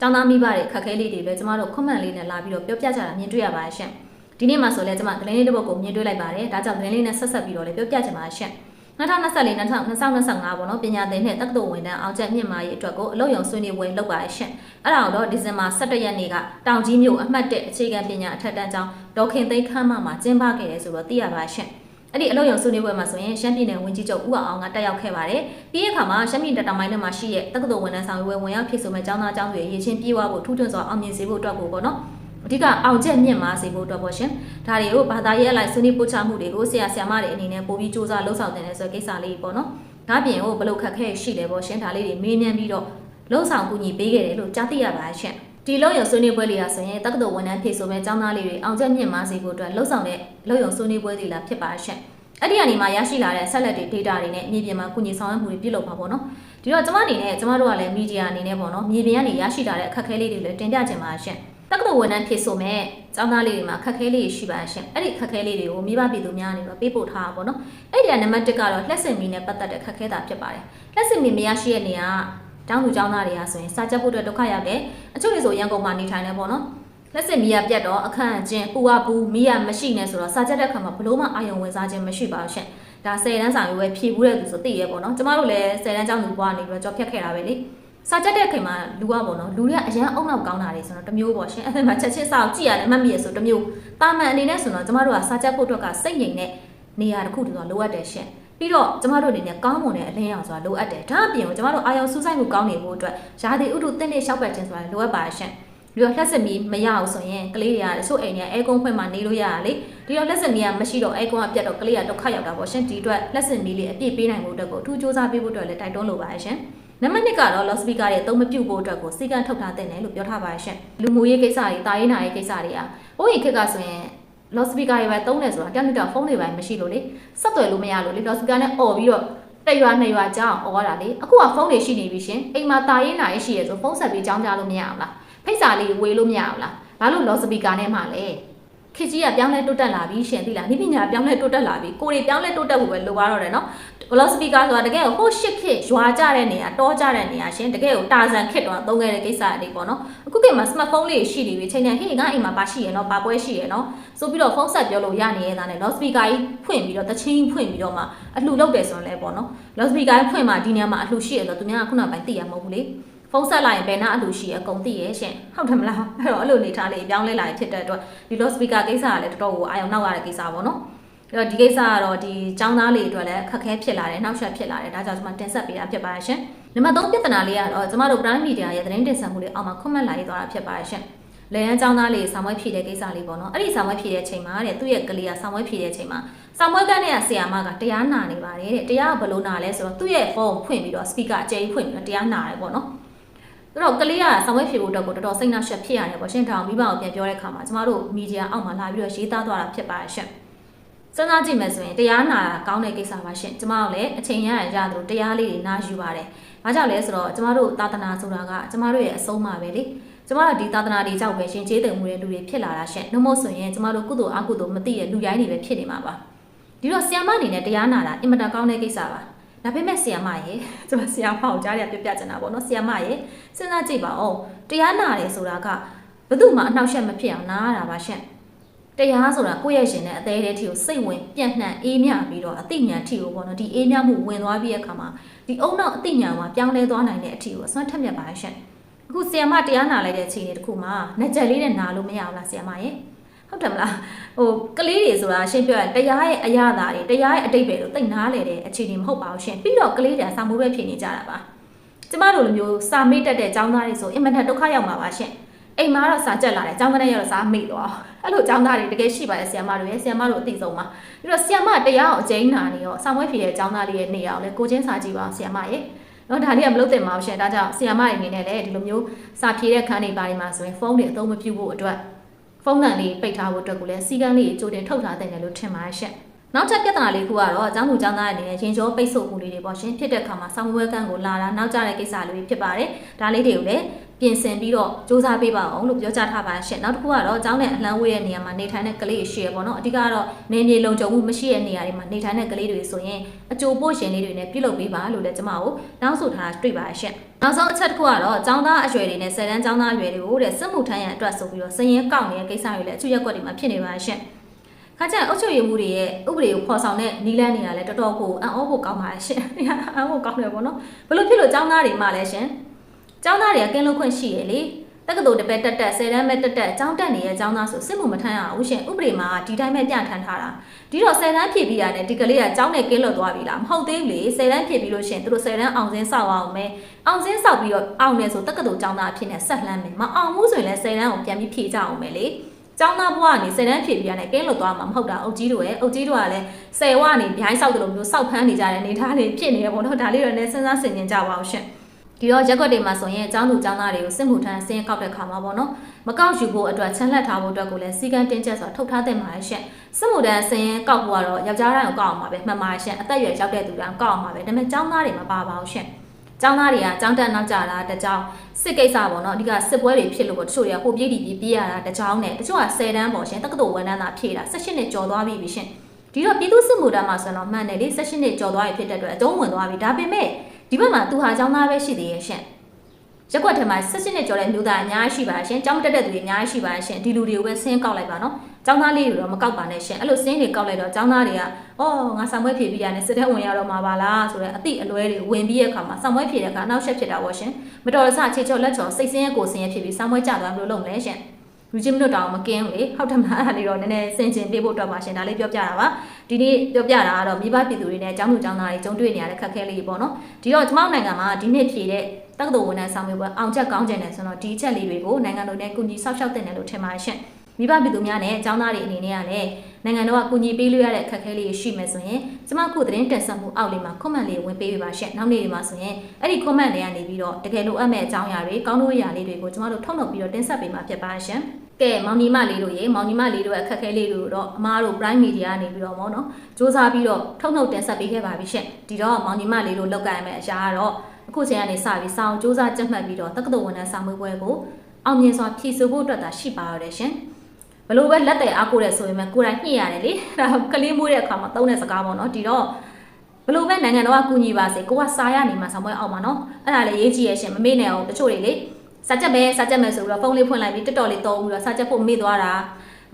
ကျောင်းသားမိဘတွေခက်ခဲလေးတွေလည်းကျမတို့ comment လေးနဲ့လာပြီးတော့ပြောပြကြတာမြင်တွေ့ရပါတယ်ရှင် ဒီနေ့မှဆိုလဲကျမသတင်းလေးတစ်ပုဒ်ကိုမြင်တွေ့လိုက်ပါတယ်ဒါကြောင့်သတင်းလေးနဲ့ဆက်ဆက်ပြီးတော့လည်းပြောပြချင်ပါတယ်ရှင်2024 2025ပေါ့နော်ပညာသင်နဲ့တက္ကသိုလ်ဝန်ထမ်းအောင်ချက်မြင့်မာရေးအတွက်ကိုအလုပ်ရုံဆွေးနွေးပွဲလုပ်ပါရရှင်အဲ့ဒါတော့ဒီဇင်ဘာ17ရက်နေ့ကတောင်ကြီးမြို့အမှတ်1အခြေခံပညာအထက်တန်းကျောင်းဒေါခင်သိန်းခမ်းမမှာကျင်းပခဲ့တယ်ဆိုတော့သိရပါရှင်အဲ့ဒီအလုပ်ရုံဆွေးနွေးပွဲမှာဆိုရင်ရှမ်းပြည်နယ်ဝန်ကြီးချုပ်ဦးအောင်ကတက်ရောက်ခဲ့ပါတယ်။ပြီးရခါမှာရှမ်းပြည်နယ်တောင်ပိုင်းထဲမှာရှိတဲ့တက္ကသိုလ်ဝန်ထမ်းဆောင်ရွက်ဝင်ရောက်ဖြစ်ဆိုမဲ့ကျောင်းသားကျောင်းတွေရည်ချင်းပြေးဝဖို့ထူးထွန်းစွာအောင်မြင်စေဖို့အတွက်ကိုပေါ့နော်။ အဓိကအောင်ချက်မြင့်မာစေဖို့အတွက်ပေါ့ရှင်။ဒါတွေကိုဘာသာရေးအလိုက်ဆွေးနွေးပို့ချမှုတွေကိုဆရာဆရာမတွေအနေနဲ့ပို့ပြီးစူးစမ်းလှုပ်ဆောင်တင်တဲ့ဆိုကိစ္စလေးပေါ့နော်။ဒါပြင်ဟိုဘလို့ခက်ခဲရှိတယ်ပေါ့ရှင်။ဒါလေးတွေမေးမြန်းပြီးတော့လှုပ်ဆောင်ကူညီပေးခဲ့တယ်လို့ကြားသိရပါရှင်။ဒီလုံရုံဆွေးနွေးပွဲလေးရဆိုရင်တက္ကသိုလ်ဝန်ထမ်းဖြစ်ဆိုမဲ့ကျောင်းသားလေးတွေအောင်ချက်မြင့်မာစေဖို့အတွက်လှုပ်ဆောင်တဲ့လုံရုံဆွေးနွေးပွဲလေးလာဖြစ်ပါရှင်။အဲ့ဒီအနေမှာရရှိလာတဲ့ဆက်လက်တွေ data တွေနဲ့မြေပြင်မှာကုညီဆောင်ရွက်မှုတွေပြုလုပ်ပါပေါ့နော်ဒီတော့ကျမအနေနဲ့ကျမတို့ကလည်း media အနေနဲ့ပေါ့နော်မြေပြင်ကနေရရှိလာတဲ့အခက်အခဲလေးတွေလည်းတင်ပြချင်ပါရှင်တ က္ကသိုလ်ဝန်ထမ်းဖြစ်ဆိုမဲ့ကျောင်းသားလေးတွေမှာခက်ခဲလေးရှိပါရှင်အဲ့ဒီခက်ခဲလေးတွေကိုမိဘပြည်သူများအနေနဲ့ပေးပို့ထားတာပေါ့နော်အဲ့ဒီကနံပါတ်1ကတော့လက်စင်မီနဲ့ပတ်သက်တဲ့ခက်ခဲတာဖြစ်ပါတယ်လက်စင်မီမရရှိတဲ့နေရာကျောင်းသူကျောင်းသားတွေကဆိုရင်စာချက်ဖို့အတွက်ဒုက္ခရောက်တယ်အချို့တွေဆိုရန်ကုန်မှာနေထိုင်နေပေါ့နော်လက်စစ်မီးရပြတ်တော့အခန့်အကျင်းပူဝဘူးမီးရမရှိနေဆိုတော့စာချက်တဲ့ခါမှာဘလို့မှအာယုံဝင်စားခြင်းမရှိပါဘူးရှင်ဒါ10တန်းစာရွယ်ဖြည့်ဘူးတဲ့သူဆိုသိရဲပေါ့နော်ကျမတို့လည်း10တန်းကျောင်းလူဘွားနေပြီးတော့ကြော်ဖြတ်ခဲ့တာပဲလေ စာချက်တဲ့ခင်မှာလူကပေါ့နော်လူတွေကအရန်အုံနောက်ကောင်းတာတွေဆိုတော့တမျိုးပေါ့ရှင်အဲ့ဒါမှချက်ချင်းစာကိုကြည့်ရတယ်အမှတ်မိရဆိုတမျိုးတာမန်အနေနဲ့ဆိုတော့ကျမတို့ကစာချက်ဖို့အတွက်ကစိတ်ငြိမ်တဲ့နေရာတစ်ခုတည်းတော့လိုအပ်တယ်ရှင်ပြီးတော့ကျမတို့အနေနဲ့ကောင်းမွန်တဲ့အလင်းရောင်ဆိုတာလိုအပ်တယ်ဒါအပြင်ကိုကျမတို့အာယုံစူးစိုက်မှုကောင်းနေဖို့အတွက်ယာတိဥတုတင့်တဲ့ရှောက်ပတ်ခြင်းဆိုတာလိုအပ်ပါရှင်ပြီးတော့လက်စမီမရအောင်ဆိုရင်ကလေးတွေကတချို့အိမ်တွေကအဲကွန်ဖွင့်မှနေလို့ရတာလေဒီတော့လက်စမီကမရှိတော့အဲကွန်ကပြတ်တော့ကလေးကဒုက္ခရောက်တာပေါ့ရှင်ဒီအတွက်လက်စမီလေးအပြည့်ပေးနိုင်ဖို့အတွက်ကိုအထူးစူးစမ်းပေးဖို့အတွက်လည်းတိုက်တွန်းလိုပါတယ်ရှင် နံပါတ်1ကတော့ loud speaker တွေအသုံးမပြုဖို့အတွက်ကိုစီကံထုတ်ထားတဲ့တယ်လို့ပြောထားပါတယ်ရှင်လူမှုရေးကိစ္စတွေတာရေးနာရေးကိစ္စတွေကဘိုးရင်ခက်ကဆိုရင် loud speaker တွေပဲသုံးတယ်ဆိုတာတယောက်တစ်ယောက်ဖုန်းတွေပဲမရှိလို့လေဆက်သွယ်လို့မရလို့လေ loud speaker နဲ့អော်ပြီးတော့တရွာနှစ်ရွာကြောင်းអော်ရတာလေအခုကဖုန်းတွေရှိနေပြီရှင်အိမ်မှာတာရေးနာရေးရှိရဆိုဖုန်းဆက်ပြီးကြောင်းကြလို့မရအောင်လားဖိတ်စာလေးဝေလို့မရအောင်လားဘာလို့လော့စပီကာနဲ့မှလဲခေတ်ကြီးကပြောင်းလဲတိုးတက်လာပြီရှင်သိလားနိပညာပြောင်းလဲတိုးတက်လာပြီကိုတွေပြောင်းလဲတိုးတက်ဖို့ပဲလိုပါတော့တယ်နော် လော့စပီကာဆိုတာတကယ်ဟိုရှစ်ခေတ်ရွာကြတဲ့နေရာတောကြတဲ့နေရာရှင်တကယ်ကိုတာဇန်ခေတ်တော့သုံးခဲ့တဲ့ကိစ္စတွေပေါ့နော်အခုခေတ်မှာ smartphone လေးရှိနေပြီချိန်နဲ့ဟေးငါအိမ်မှာပါရှိရနော်ပါပွဲရှိရနော်ဆိုပြီးတော့ဖုန်းဆက်ပြောလို့ရနေရတာနဲ့ loud speaker ကြီးဖွင့်ပြီးတော့တချင်းဖွင့်ပြီးတော့မှအလှလုပ်တယ်ဆိုရင်လည်းပေါ့နော် loud speaker ကြီးဖွင့်မှဒီနေရာမှာအလှရှိရတော့သူများကခုနကပိုင်းသိရမဟုတ်ဘူးလေဖုန်းဆက်လိုက်ရင်ဘယ်နှအလှရှိရအကုန်သိရဲ့ရှင်ဟုတ်တယ်မလားအဲ့တော့အဲ့လိုနေထားလေးပြောင်းလဲလာဖြစ်တဲ့အတွက်ဒီ loud speaker ကိစ္စကလည်းတော်တော်ကိုအာရုံနောက်ရတဲ့ကိစ္စပေါ့နော်အဲ့ တော့ဒီကိစ္စကတော့ဒီចောင်းသားလေးအတွက်လည်းအခက်အခဲဖြစ်လာတယ်နောက်ဆက်ဖြစ်လာတယ်ဒါကြောင့်ကျွန်မတင်ဆက်ပေးတာဖြစ်ပါတယ်ရှင်နံပါတ်3ပြဿနာလေးကတော့ကျမတို့ Prime Media ရဲ့သတင်းတင်ဆက်မှုလေးအောက်မှာ comment လာရေးသွားတာဖြစ်ပါတယ်ရှင်လေရန်ចောင်းသားလေးဆောင်းဝဲဖြည့်တဲ့ကိစ္စလေးပေါ့နော်အဲ့ဒီဆောင်းဝဲဖြည့်တဲ့ချိန်မှာတဲ့သူ့ရဲ့ကလေးကဆောင်းဝဲဖြည့်တဲ့ချိန်မှာဆောင်းဝဲကန်းတဲ့ဆရာမကတရားနာနေပါတယ်တဲ့တရားကဘလို့နာလဲဆိုတော့သူ့ရဲ့ဖုန်းဖွင့်ပြီးတော့ speaker အကျဉ်းဖွင့်ပြီးတော့တရားနာတယ်ပေါ့နော်အဲ့တော့ကလေးကဆောင်ဝဲဖြေဖို့အတွက်ကိုတော်တော်စိတ်နှရှက်ဖြစ်ရတယ်ပေါ့ရှင်ဒါအောင်မိဘကိုပြန်ပြောတဲ့ခါမှာကျမတို့မီဒီယာအောက်မှာလာပြီးတော့ရေးသားသွားတာဖြစ်ပါရှင် စဉ်းစားကြည့်မယ်ဆိုရင်တရားနာကောင်းတဲ့ကိစ္စပါရှင်ကျမတို့လည်းအချိန်ရရရသလိုတရားလေးတွေနားယူပါတယ်။ဘာကြောင့်လဲဆိုတော့ကျမတို့သာသနာဆိုတာကကျမတို့ရဲ့အဆုံးအမပဲလေ။ကျမတို့ဒီသာသနာတွေကြောင့်ပဲရှင်ကျေးတယ်မှုတဲ့လူတွေဖြစ်လာတာရှင်။နှုတ်မို့ဆိုရင်ကျမတို့ကုသိုလ်အကုသိုလ်မသိတဲ့လူရိုင်းတွေပဲဖြစ်နေမှာပါ။ဒီတော့ဆီယမအနေနဲ့တရားနာတာအင်မတန်ကောင်းတဲ့ကိစ္စပါ။ဒါပေမဲ့ဆီယမရဲ့ကျမဆီယမကိုကြားရပြပြချင်တာပေါ့နော်ဆီယမရဲ့စဉ်းစားကြည့်ပါဦး။တရားနာတယ်ဆိုတာကဘယ်သူမှအနှောက်အယှက်မဖြစ်အောင်နားရတာပါရှင်။ တရားဆိုတာကိုယ့်ရဲ့ရှင်နဲ့အသေးသေးထီကိုစိတ်ဝင်ပြန့်နှံ့အေးမြပြီးတော့အသိဉာဏ်ထီကိုပေါ့နော်ဒီအေးမြမှုဝင်သွားပြီးတဲ့အခါမှာဒီအုံနောက်အသိဉာဏ်မှာပြောင်းလဲသွားနိုင်တဲ့အထီကိုအစွမ်းထက်မြက်ပါရှင်အခုဆီယမတရားနာလိုက်တဲ့အချိန်လေးတစ်ခုမှာနှကြက်လေးနဲ့နာလို့မရဘူးလားဆီယမရဲ့ဟုတ်တယ်မလားဟိုကလေးတွေဆိုတာရှင်းပြောရင်တရားရဲ့အရာသာတွေတရားရဲ့အတိတ်ပဲလို့သိနာလေတဲ့အခြေအနေမဟုတ်ပါဘူးရှင်ပြီးတော့ကလေးတွေစာမိုးပဲဖြစ်နေကြတာပါကျမတို့လိုမျိုးစာမေ့တတ်တဲ့ចောင်းသားတွေဆိုအင်မတန်ဒုက္ခရောက်မှာပါရှင် အိမ်မှာတော့စာကြက်လာတယ်အကြောင်းကနေရတော့စာမေ့သွားအဲ့လိုအကြောင်းသားတွေတကယ်ရှိပါတယ်ဆီယမတို့ရဲ့ဆီယမတို့အသိဆုံးပါပြီးတော့ဆီယမတရားအောင်အကျဉ်းနာနေရောစာမွေးဖြေတဲ့အကြောင်းသားတွေရဲ့နေရာကိုလည်းကိုချင်းစာကြည့်ပါဆီယမရဲ့နော်ဒါတွေကမလုပ်တင်ပါဘူးရှင်ဒါကြောင့်ဆီယမတွေအနေနဲ့လည်းဒီလိုမျိုးစာဖြေတဲ့ခန်းတွေပါတွေမှာဆိုရင်ဖုန်းတွေအသုံးမပြုဖို့အတွက်ဖုန်းကံလေးပိတ်ထားဖို့အတွက်ကိုလည်းစီကံလေးကြိုတင်ထုတ်ထားတဲ့တယ်လို့ထင်ပါရှင့်နောက်ထပ်ပြဿနာလေးခုကတော့အကြောင်းမှုအကြောင်းသားအနေနဲ့ရင်ကျော်ပိတ်ဆို့မှုလေးတွေပေါ့ရှင်ဖြစ်တဲ့အခါမှာဆောင်းဝဲကန်းကိုလာတာနောက်ကျတဲ့ကိစ္စလေးဖြစ်ပါတယ်ဒါလေးတွေကိုလည်း ပြင်ဆင်ပြီးတော့စူးစမ်းပေးပါအောင်လို့ပြောကြားထားပါရှင့်နောက်တစ်ခုကတော့အကြောင်းနဲ့အလံဝေးတဲ့နေရာမှာနေထိုင်တဲ့ကလေးတွေရှိရပေါ့နော်အဓိကတော့နေမြေလုံခြုံမှုမရှိတဲ့နေရာတွေမှာနေထိုင်တဲ့ကလေးတွေဆိုရင်အကြိုပို့ရှင်လေးတွေနဲ့ပြုလုပ်ပေးပါလို့လည်းကျွန်မကိုတောင်းဆိုထားတာတွေ့ပါရှင့်နောက်ဆုံးအချက်တစ်ခုကတော့အကြောင်းသားအရွယ်တွေနဲ့ဆယ်တန်းအကြောင်းသားအရွယ်တွေကိုတဲ့စစ်မှုထမ်းရန်အတွက်ဆိုပြီးတော့စည်ရင်ကောက်နေတဲ့ကိစ္စတွေလည်းအချွတ်ရက်ကွက်တွေမှာဖြစ်နေပါရှင့်ခါကျအုပ်ချုပ်ရေးမှုတွေရဲ့ဥပဒေကိုဖော်ဆောင်တဲ့နီလန်းတွေကလည်းတော်တော်ကိုအံ့ဩဖို့ကောင်းပါရှင်။အံ့ဩဖို့ကောင်းတယ်ပေါ့နော်။ဘလို့ဖြစ်လို့ចောင်းသားတွေမှလည်းရှင်။ ကျောင်းသားတွေကကင်းလွတ်ခွင့်ရှိရလေတက္ကသိုလ်တစ်ပတ်တက်တက်ဆယ်တန်းပဲတက်တက်အကြောင်းတက်နေရဲ့အကြောင်းသားဆိုစစ်မှုမထမ်းရဘူးရှင်ဥပဒေမှာဒီတိုင်းပဲပြဋ္ဌာန်းထားတာဒီတော့ဆယ်တန်းဖြည့်ပြီးတာနဲ့ဒီကလေးကကျောင်းနဲ့ကင်းလွတ်သွားပြီလားမဟုတ်သေးဘူးလေဆယ်တန်းဖြည့်ပြီးလို့ရှင်သူတို့ဆယ်တန်းအောင်စင်းဆောက်အောင်မယ်အောင်စင်းဆောက်ပြီးတော့အောင်တယ်ဆိုတက္ကသိုလ်ကျောင်းသားအဖြစ်နဲ့ဆက်လှမ်းမယ်မအောင်ဘူးဆိုရင်လည်းဆယ်တန်းကိုပြန်ပြီးဖြည့်ကြအောင်မယ်လေကျောင်းသားဘဝကနေဆယ်တန်းဖြည့်ပြီးရတယ်ကဲလို့သွားမှာမဟုတ်တာအုပ်ကြီးတို့ရဲ့အုပ်ကြီးတို့ကလည်းဆယ်ဝကနေဘိုင်းဆောက်တယ်လို့မျိုးဆောက်ဖမ်းနေကြတဲ့အနေထားတွေဖြစ်နေရပေါ့နော်ဒါလေးတော့လည်းစဉ်းစားဆင်ခြင်ကြပါအောင်ရှင်။ ဒီတော့ရက်ွက်တွေမှာဆိုရင်အကျောင်းသူကျောင်းသားတွေကိုစစ်မှုထမ်းဆင်းရဲကောက်တဲ့ခါမှာပေါ့နော်မကောက်ယူဖို့အတွက်ချမ်းလက်ထားဖို့အတွက်ကိုလည်းစီကံတင်းကျပ်စွာထုတ်ထားတဲ့မှာရှင့်စစ်မှုထမ်းဆင်းရဲကောက်ဖို့ကတော့ယောက်ျားတိုင်းကိုကောက်အောင်ပါပဲမှန်ပါရှင့်အသက်အရွယ်ရောက်တဲ့သူတိုင်းကောက်အောင်ပါပဲဒါပေမဲ့ကျောင်းသားတွေမပါပါဘူးရှင့်ကျောင်းသားတွေကကျောင်းတက်နောက်ကြတာတကြောင်စစ်ကိစ္စပေါ့နော်အဓိကစစ်ပွဲတွေဖြစ်လို့ပေါ့တချို့တွေကဟိုပြေးဒီပြေးပြေးရတာတကြောင်နဲ့တချို့က10တန်းပေါ့ရှင်တက္ကသိုလ်ဝန်ထမ်းသာဖြည့်တာ18နှစ်ကျော်သွားပြီပြီရှင်ဒီတော့ပြည်သူစစ်မှုထမ်းမှာဆိုတော့မှန်တယ်လေ18နှစ်ကျော်သွားပြီဖြစ်တဲ့အတွက်အကျုံးဝင်သွားပြီဒါပေမဲ့ ဒီဘက်မှာသူဟာကျောင်းသားပဲရှိသေးရဲ့ရှင်ရက်ကွက်ထဲမှာ18နှစ်ကျော်တဲ့မျိုးသားအများကြီးရှိပါရှင်ကျောင်းတက်တဲ့သူတွေအများကြီးရှိပါရှင်ဒီလူတွေကိုပဲဆင်းကောက်လိုက်ပါနော်ကျောင်းသားလေးတွေတော့မကောက်ပါနဲ့ရှင်အဲ့လိုစင်းတွေကောက်လိုက်တော့ကျောင်းသားတွေကအော်ငါဆောင်ပွဲဖြည့်ပြီးရတယ်စစ်တဲ့ဝင်ရတော့မှာပါလားဆိုတော့အတိအလွဲတွေဝင်ပြီးရဲ့အခါမှာဆောင်ပွဲဖြည့်တဲ့အခါနောက်ဆက်ဖြစ်တာပေါ့ရှင်မတော်တဆခြေချော်လက်ချော်စိတ်ဆင်းရဲကိုဆင်းရဲဖြစ်ပြီးဆောင်ပွဲကျသွားမလို့လုပ်မလဲရှင် လူချင်းမလို့တောင်မကင်းလေဟုတ်တယ်မလားအဲ့ဒါလေးတော့နည်းနည်းစင်ကျင်ပေးဖို့အတွက်ပါရှင်ဒါလေးပြောပြတာပါဒီနေ့ပြောပြတာကတော့မိဘပြည်သူတွေနဲ့အကြောင်းလူအကြောင်းသားတွေကြုံတွေ့နေရတဲ့ခက်ခဲလေးပေါ့နော်ဒီတော့ကျွန်မနိုင်ငံမှာဒီနေ့ဖြည့်တဲ့တက္ကသိုလ်ဝန်ထမ်းဆောင်ရွက်ပွဲအောင်ချက်ကောင်းကျင်တယ်ဆိုတော့ဒီချက်လေးတွေကိုနိုင်ငံတော်နဲ့ကုညီဆောက်ရှောက်တင်တယ်လို့ထင်ပါရှင်မိဘပြည်သူများနဲ့အကြောင်းသားတွေအနေနဲ့ကလည်းနိုင်ငံတော်ကကူညီပေးလို့ရတဲ့အခက်အခဲလေးရှိမှဆိုရင်ကျမခုသတင်းတင်ဆက်မှုအောက်လေးမှာ comment လေးဝင်ပေးပြပါရှင့်နောက်နေ့တွေမှာဆိုရင်အဲ့ဒီ comment တွေကနေပြီးတော့တကယ်လိုအပ်မဲ့အကြောင်းအရာတွေကောင်းလို့ရလေးတွေကိုကျမတို့ထုတ်လုပ်ပြီးတော့တင်ဆက်ပေးမှာဖြစ်ပါရှင့် ကဲမောင်ညီမလေးတို့ရေမောင်ညီမလေးတို့ရဲ့အခက်အခဲလေးတို့တော့အမားတို့ prime media ကနေပြီးတော့ဗောနော်စူးစမ်းပြီးတော့ထုတ်လုပ်တင်ဆက်ပေးခဲ့ပါပြီရှင့်ဒီတော့မောင်ညီမလေးတို့လောက်ကရမယ့်အရာကတော့အခုချိန်ကနေစပြီးစောင့်စူးစမ်းကြက်မှတ်ပြီးတော့တက္ကသိုလ်ဝန်ထမ်းစာမေးပွဲကိုအောင်မြင်စွာဖြည့်ဆို့ဖို့အတွက်သာရှိပါရတယ်ရှင်ဘလို့ပဲလက်တယ်အားကိုးတယ်ဆိုရင်မှကိုယ်တိုင်ညှိရတယ်လေဒါကလေးမွေးတဲ့အခါမှာသုံးတဲ့စကားပေါ့နော်ဒီတော့ဘလို့ပဲနိုင်ငံတော်ကကူညီပါစေကိုကစာရနေမှာဆောင်ပွဲအောင်ပါနော်အဲ့ဒါလေရေးကြည့်ရရှင်မမေ့နဲ့အောင်တချို့တွေလေ စာချက်ပဲစာချက်မယ်ဆိုပြီးတော့ဖုန်းလေးဖွင့်လိုက်ပြီးတက်တော်လေးသုံးပြီးတော့စာချက်ဖို့မေ့သွားတာ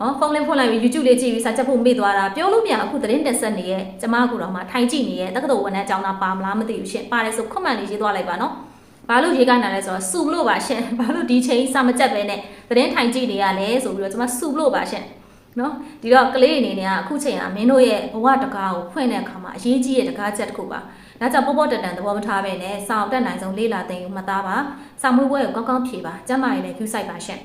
နော်ဖုန်းလေးဖွင့်လိုက်ပြီး YouTube လေးကြည့်ပြီးစာချက်ဖို့မေ့သွားတာပြောလို့မရအခုသတင်းတင်ဆက်နေရဲ့ကျမကတော့မှထိုင်ကြည့်နေရဲ့တက္ကသိုလ်ဝန်ထမ်းအကြောင်းသားပါမလားမသိဘူးရှင်ပါတယ်ဆို comment လေးရေးသွားလိုက်ပါနော်ဘာလို့ရေးခိုင်းတာလဲဆိုတော့စူလို့ပါရှင်ဘာလို့ဒီချိန်စာမကြက်ပဲနဲ့သတင်းထိုင်ကြည့်နေရလဲဆိုပြီးတော့ကျွန်မစူလို့ပါရှင်နော်ဒီတော့ကလေးအနေနဲ့ကအခုချိန်ကမင်းတို့ရဲ့ဘဝတကားကိုဖွင့်တဲ့အခါမှာအရေးကြီးတဲ့တကားချက်တစ်ခုပါ ဒါကြောင့်ပေါ့ပေါ့တန်တန်သဘောမထားပဲနဲ့စောင့်တက်နိုင်ဆုံးလေးလာသိရင်မှတ်သားပါစောင့်မွေးပွဲကိုကောင်းကောင်းဖြေပါကျမ်းမာရေးနဲ့ကျူးဆိုင်ပါရှင့်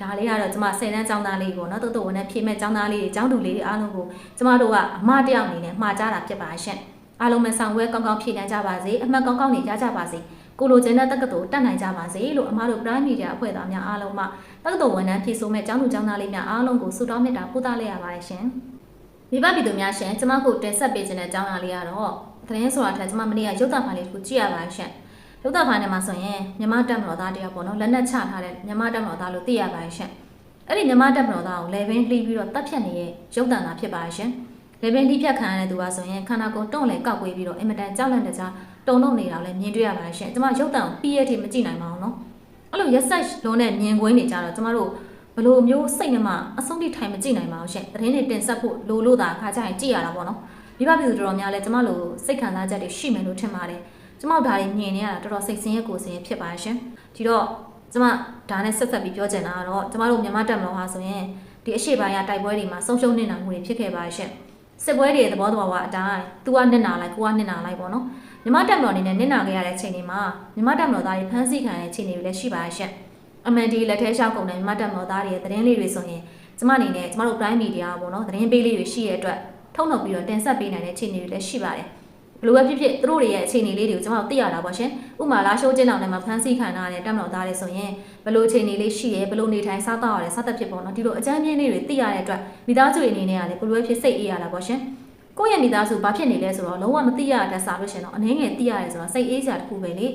ဒါလေးကတော့ကျမဆယ်တန်းကျောင်းသားလေးကိုနော်တုတ်တုတ်ဝင်နဲ့ဖြေမဲ့ကျောင်းသားလေးတွေကျောင်းသူလေးတွေအားလုံးကိုကျမတို့ကအမတယောက်အနေနဲ့မှာကြားတာဖြစ်ပါရှင့်အားလုံးပဲဆောင်ဝဲကောင်းကောင်းဖြည့်နိုင်ကြပါစေအမှတ်ကောင်းကောင်းနေကြကြပါစေကိုလိုချင်တဲ့တက္ကသိုလ်တက်နိုင်ကြပါစေလို့အမားတို့ Prime Media အဖွဲ့သားများအားလုံးမှတက္ကသိုလ်ဝန်ထမ်းဖြစ်ဆိုမဲ့ကျောင်းသူကျောင်းသားလေးများအားလုံးကိုဆုတောင်းမေတ္တာပို့သလိုက်ရပါတယ်ရှင်။မိဘပြည်သူများရှင်ကျမကိုတင်ဆက်ပေးခြင်းတဲ့ကျောင်းသားလေးကတော့ သတင်းဆိုတာထက်ကျမမနေ့ကရုပ်သံဖိုင်လေးကိုကြည့်ရပါတယ်ရှင်။ရုပ်သံဖိုင်ထဲမှာဆိုရင်မြမတက်မတော်သားတယောက်ပေါ့နော်လက်နက်ချထားတဲ့မြမတက်မတော်သားလို့သိရပါတယ်ရှင်။အဲ့ဒီမြမတက်မတော်သားကိုလေဘင်းလှီးပြီးတော့တပ်ဖြတ်နေတဲ့ရုပ်သံသားဖြစ်ပါတယ်ရှင်။လေဘင်းလှီးဖြတ်ခံရတဲ့သူပါဆိုရင်ခန္ဓာကိုယ်တွန့်လေကောက်ကွေးပြီးတော့အင်မတန်ကြောက်လန့်တဲ့ကြားတုံလုံးနေတာကိုလည်းမြင်တွေ့ရပါတယ်ရှင်။ကျမရုပ်သံကိုပြီးရတဲ့အထိမကြည့်နိုင်ပါဘူးနော်။အဲ့လိုရက်ဆက်လုံးနဲ့မြင်ကွင်းနေကြတော့ကျမတို့ဘလို့မျိုးစိတ်နှမအဆုံးထိထိုင်မကြည့်နိုင်ပါဘူးရှင်။သတင်းတွေတင်ဆက်ဖို့လိုလို့သာအခါကျရင်ကြည့်ရတာပေါ့နော်။ မိဘပြည်သူတော်တော်များလဲကျမတို့စိတ်ခံစားချက်တွေရှိမယ်လို့ထင်ပါတယ်။ကျမတို့ဒါတွေမြင်နေရတာတော်တော်စိတ်ဆင်းရဲကိုယ်ဆင်းရဲဖြစ်ပါရှင်။ဒီတော့ကျမဒါနဲ့ဆက်ဆက်ပြီးပြောချင်တာကတော့ကျမတို့မြန်မာတက်မလို့ဟာဆိုရင်ဒီအရှိပိုင်းရတိုက်ပွဲတွေမှာဆုံးရှုံးနေတာမှုတွေဖြစ်ခဲ့ပါရှင်။စစ်ပွဲတွေရဲ့သဘောတော်ကအတိုင်း तू ကနစ်နာလိုက်ကိုကနစ်နာလိုက်ပေါ့နော်။မြမတက်မတော်အနေနဲ့နစ်နာခဲ့ရတဲ့ချိန်တွေမှာမြမတက်မတော်သားတွေဖမ်းဆီးခံရတဲ့ချိန်တွေလည်းရှိပါရဲ့။အမှန်ဒီလက်ထဲရှောက်ကုန်တဲ့မြမတက်မတော်သားတွေရဲ့သတင်းလေးတွေဆိုရင်ကျမအနေနဲ့ကျမတို့ Prime Media ပေါ့နော်သတင်းပေးလေးတွေရှိရဲ့အတွက် ထုတ်နှုတ်ပြီးတော့တင်ဆက်ပေးနိုင်တဲ့ချိန်တွေလည်းရှိပါတယ်။ဘလို့ပဲဖြစ်ဖြစ်သူတို့တွေရဲ့အခြေအနေလေးတွေကိုကျမတို့သိရတာပေါ့ရှင်။ဥမာလာရှိုးကျင်းအောင်နဲ့မှာဖမ်းဆီးခံရတဲ့တက်မတော်သားတွေဆိုရင်ဘလို့အခြေအနေလေးရှိရဲဘလို့နေထိုင်စားတော့ရတယ်စသဖြင့်ပေါ့နော်ဒီလိုအကြမ်းပြင်းလေးတွေသိရတဲ့အတွက်မိသားစုတွေအနေနဲ့ကလည်းဘလို့ပဲဖြစ်စိတ်အေးရတာပေါ့ရှင်။ကိုယ့်ရဲ့မိသားစုဘာဖြစ်နေလဲဆိုတော့လုံးဝမသိရတဲ့စားလို့ရှင်တော့အနည်းငယ်သိရတယ်ဆိုတော့စိတ်အေးစရာတစ်ခုပဲလေ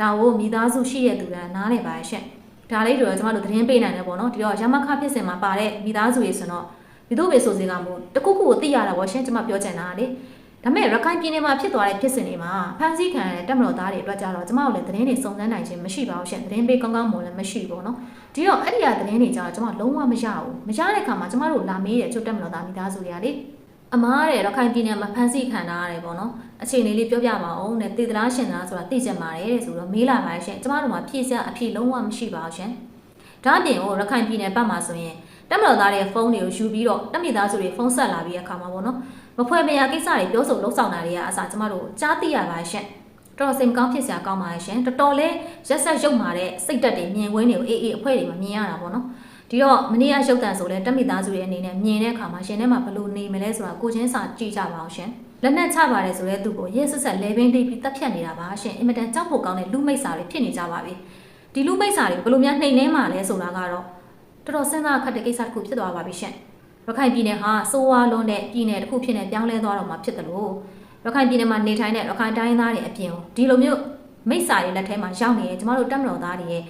ဒါကိုမိသားစုရှိရတဲ့သူကနားလည်ပါရဲ့ရှင်ဒါလေးတွေတော့ကျမတို့သတင်းပေးနိုင်တယ်ပေါ့နော်ဒီတော့ရမခဖြစ်စင်မှာပါတဲ့မိသားစုတွေဆိုတော့ ဒီတို့ပဲဆိုစေကမို့တခုခုကိုသိရတာပေါ့ရှင်ကျမပြောချင်တာလေဒါမဲ့ရခိုင်ပြည်နယ်မှာဖြစ်သွားတဲ့ဖြစ်စဉ်တွေမှာဖမ်းဆီးခံရတဲ့တပ်မတော်သားတွေအတွက်ကြတော့ကျမတို့လည်းသတင်းတွေစုံစမ်းနိုင်ခြင်းမရှိပါဘူးရှင်သတင်းပေးကောင်းကောင်းမွန်လည်းမရှိဘူးပေါ့နော်ဒီတော့အဲ့ဒီကသတင်းတွေကြတော့ကျမလုံးဝမရဘူးမရတဲ့ခါမှာကျမတို့လာမေးတဲ့ချုပ်တပ်မတော်သားမိသားစုတွေကလေအမားတဲ့ရခိုင်ပြည်နယ်မှာဖမ်းဆီးခံထားရတယ်ပေါ့နော်အခြေအနေလေးပြောပြပါအောင်တဲ့တည်သလားရှင်သလားဆိုတာသိချင်ပါတယ်တဲ့ဆိုတော့မေးလာပါရှင်ကျမတို့မှာဖြည့်စရာအဖြေလုံးဝမရှိပါဘူးရှင်ဒါအပြင်ဟိုရခိုင်ပြည်နယ်ဘက်မှာဆိုရင် တက်မတော်သားတွေဖုန်းတွေကိုယူပြီးတော့တက်မိသားစုတွေဖုန်းဆက်လာပြီးတဲ့အခါမှာပေါ့နော်မဖွဲ့မရကိစ္စတွေပြောဆိုလှုပ်ဆောင်တာတွေကအစားကျမတို့ကြားသိရပါရှင်တော်တော်စိတ်မကောင်းဖြစ်စရာကောင်းပါရဲ့ရှင်တော်တော်လေးရက်ဆက်ရုပ်မာတဲ့စိတ်တက်တွေမြင်ကွင်းတွေကိုအေးအေးအဖွဲတွေမှာမြင်ရတာပေါ့နော်ဒီတော့မနေ့ကရုပ်တံဆိုလဲတက်မိသားစုရဲ့အနေနဲ့မြင်တဲ့အခါမှာရှင်ထဲမှာဘယ်လိုနေမလဲဆိုတာကိုချင်းစာကြည့်ကြပါအောင်ရှင်လက်နက်ချပါတယ်ဆိုတဲ့သူကိုရဲဆက်ဆက်လဲပင်းတိတ်ပြီးတက်ဖြတ်နေတာပါရှင်အင်မတန်ကြောက်ဖို့ကောင်းတဲ့လူမိတ်စာတွေဖြစ်နေကြပါပြီဒီလူမိတ်စာတွေဘယ်လိုများနှိမ်နှင်းမှလဲဆိုတာကတော့ တော်တော်စဉ်းစားခက်တဲ့ကိစ္စတစ်ခုဖြစ်သွားပါပြီရှင်ရခိုင်ပြည်နယ်ဟာစိုးဝါလုံးတဲ့ပြည်နယ်တစ်ခုဖြစ်နေပြောင်းလဲသွားတော့မှာဖြစ်တယ်လို့ရခိုင်ပြည်နယ်မှာနေထိုင်တဲ့ရခိုင်တိုင်းသားတွေအပြင်ဒီလိုမျိုးမိစ္ဆာတွေလက်ထဲမှာရောက်နေရင်ကျမတို့တက်မတော်သားတွေရဲ့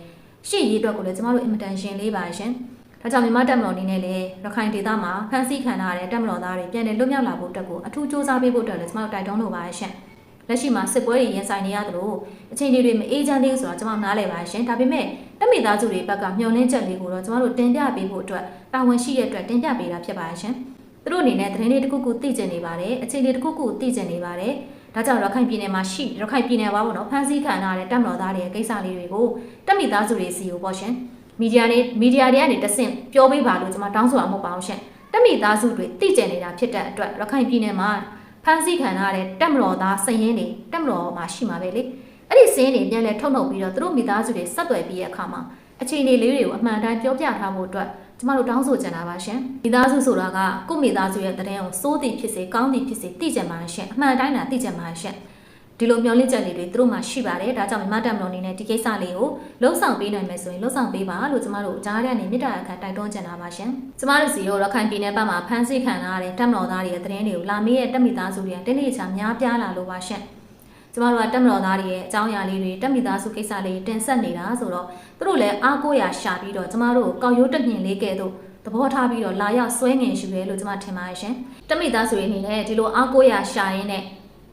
ရှေ့ရေးအတွက်ကိုလည်းကျမတို့အင်မတန်ရှင်လေးပါရှင်။ဒါကြောင့်မြန်မာတက်မတော်အနေနဲ့လည်းရခိုင်ဒေသမှာဖမ်းဆီးခံထားရတဲ့တက်မတော်သားတွေပြန်လည်လွတ်မြောက်လာဖို့အတွက်ကိုအထူးစ조사ပေးဖို့အတွက်လည်းကျမတို့တိုက်တွန်းလိုပါရှင်။ လက်ရှိမှာစစ်ပွဲတွေရင်ဆိုင်နေရသလိုအချိန်တွေမအေးချမ်းသေးဘူးဆိုတာကျွန်မနားလည်ပါရှင်ဒါပေမဲ့တက်မိသားစုတွေဘက်ကမျှော်လင့်ချက်လေးကိုတော့ကျွန်တော်တို့တင်ပြပေးဖို့အတွက်တာဝန်ရှိတဲ့အတွက်တင်ပြပေးတာဖြစ်ပါရှင်သူတို့အနေနဲ့သတင်းလေးတစ်ခုခုသိကျင်နေပါတယ်အချိန်လေးတစ်ခုခုသိကျင်နေပါတယ်ဒါကြောင့်ရခိုင်ပြည်နယ်မှာရှိရခိုင်ပြည်နယ်ပါဘောနော်ဖမ်းဆီးခံရတဲ့တပ်မတော်သားတွေရဲ့ကိစ္စလေးတွေကိုတက်မိသားစုတွေစီကိုပေါ့ရှင်မီဒီယာတွေမီဒီယာတွေကနေတဆင့်ပြောပေးပါလို့ကျွန်မတောင်းဆိုတာမဟုတ်ပါဘူးရှင်တက်မိသားစုတွေသိကျင်နေတာဖြစ်တဲ့အတွက်ရခိုင်ပြည်နယ်မှာဖ မ်းဆီးခံရတဲ့တက်မတော်သားစည်ရင်းတွေတက်မတော်မှာရှိမှာပဲလေအဲ့ဒီစင်းတွေပြန်လဲထုတ်နှုတ်ပြီးတော့သူတို့မိသားစုတွေဆက်သွယ်ပြီးတဲ့အခါမှာအခြေအနေလေးတွေကိုအမှန်တမ်းပြောပြထားဖို့အတွက်ကျမတို့တောင်းဆိုကြတာပါရှင်မိသားစုဆိုတာကကိုယ့်မိသားစုရဲ့တရင်ကိုစိုးသည်ဖြစ်စေကောင်းသည်ဖြစ်စေသိကြမှာရှင်အမှန်တိုင်းတာသိကြမှာရှင် ဒီလိုမျောလင့်ချက်လေးတွေသူတို့မှရှိပါတယ်ဒါကြောင့်မြမတက်မလို့အနေနဲ့ဒီကိစ္စလေးကိုလှုံ့ဆော်ပေးနိုင်မယ်ဆိုရင်လှုံ့ဆော်ပေးပါလို့ကျမတို့ကြားရတဲ့မေတ္တာအခါတိုက်တွန်းချင်တာပါရှင်ကျမတို့စီရောရခိုင်ပြည်နယ်ဘက်မှာဖမ်းဆီးခံရတဲ့တက်မတော်သားတွေရဲ့တရင်တွေကိုလာမေးရဲ့တက်မိသားစုတွေကတင်းနေချာများပြားလာလို့ပါရှင်ကျမတို့ကတက်မတော်သားတွေရဲ့အကြောင်းအရာလေးတွေတက်မိသားစုကိစ္စလေးတင်ဆက်နေတာဆိုတော့သူတို့လည်းအားကိုးရာရှာပြီးတော့ကျမတို့ကောက်ရိုးတက်မြင်လေးကဲ့သို့သဘောထားပြီးတော့လာရောက်ဆွဲငင်ရှူရဲလို့ကျမထင်ပါတယ်ရှင်တက်မိသားစုတွေအနေနဲ့ဒီလိုအားကိုးရာရှာရင်းနဲ့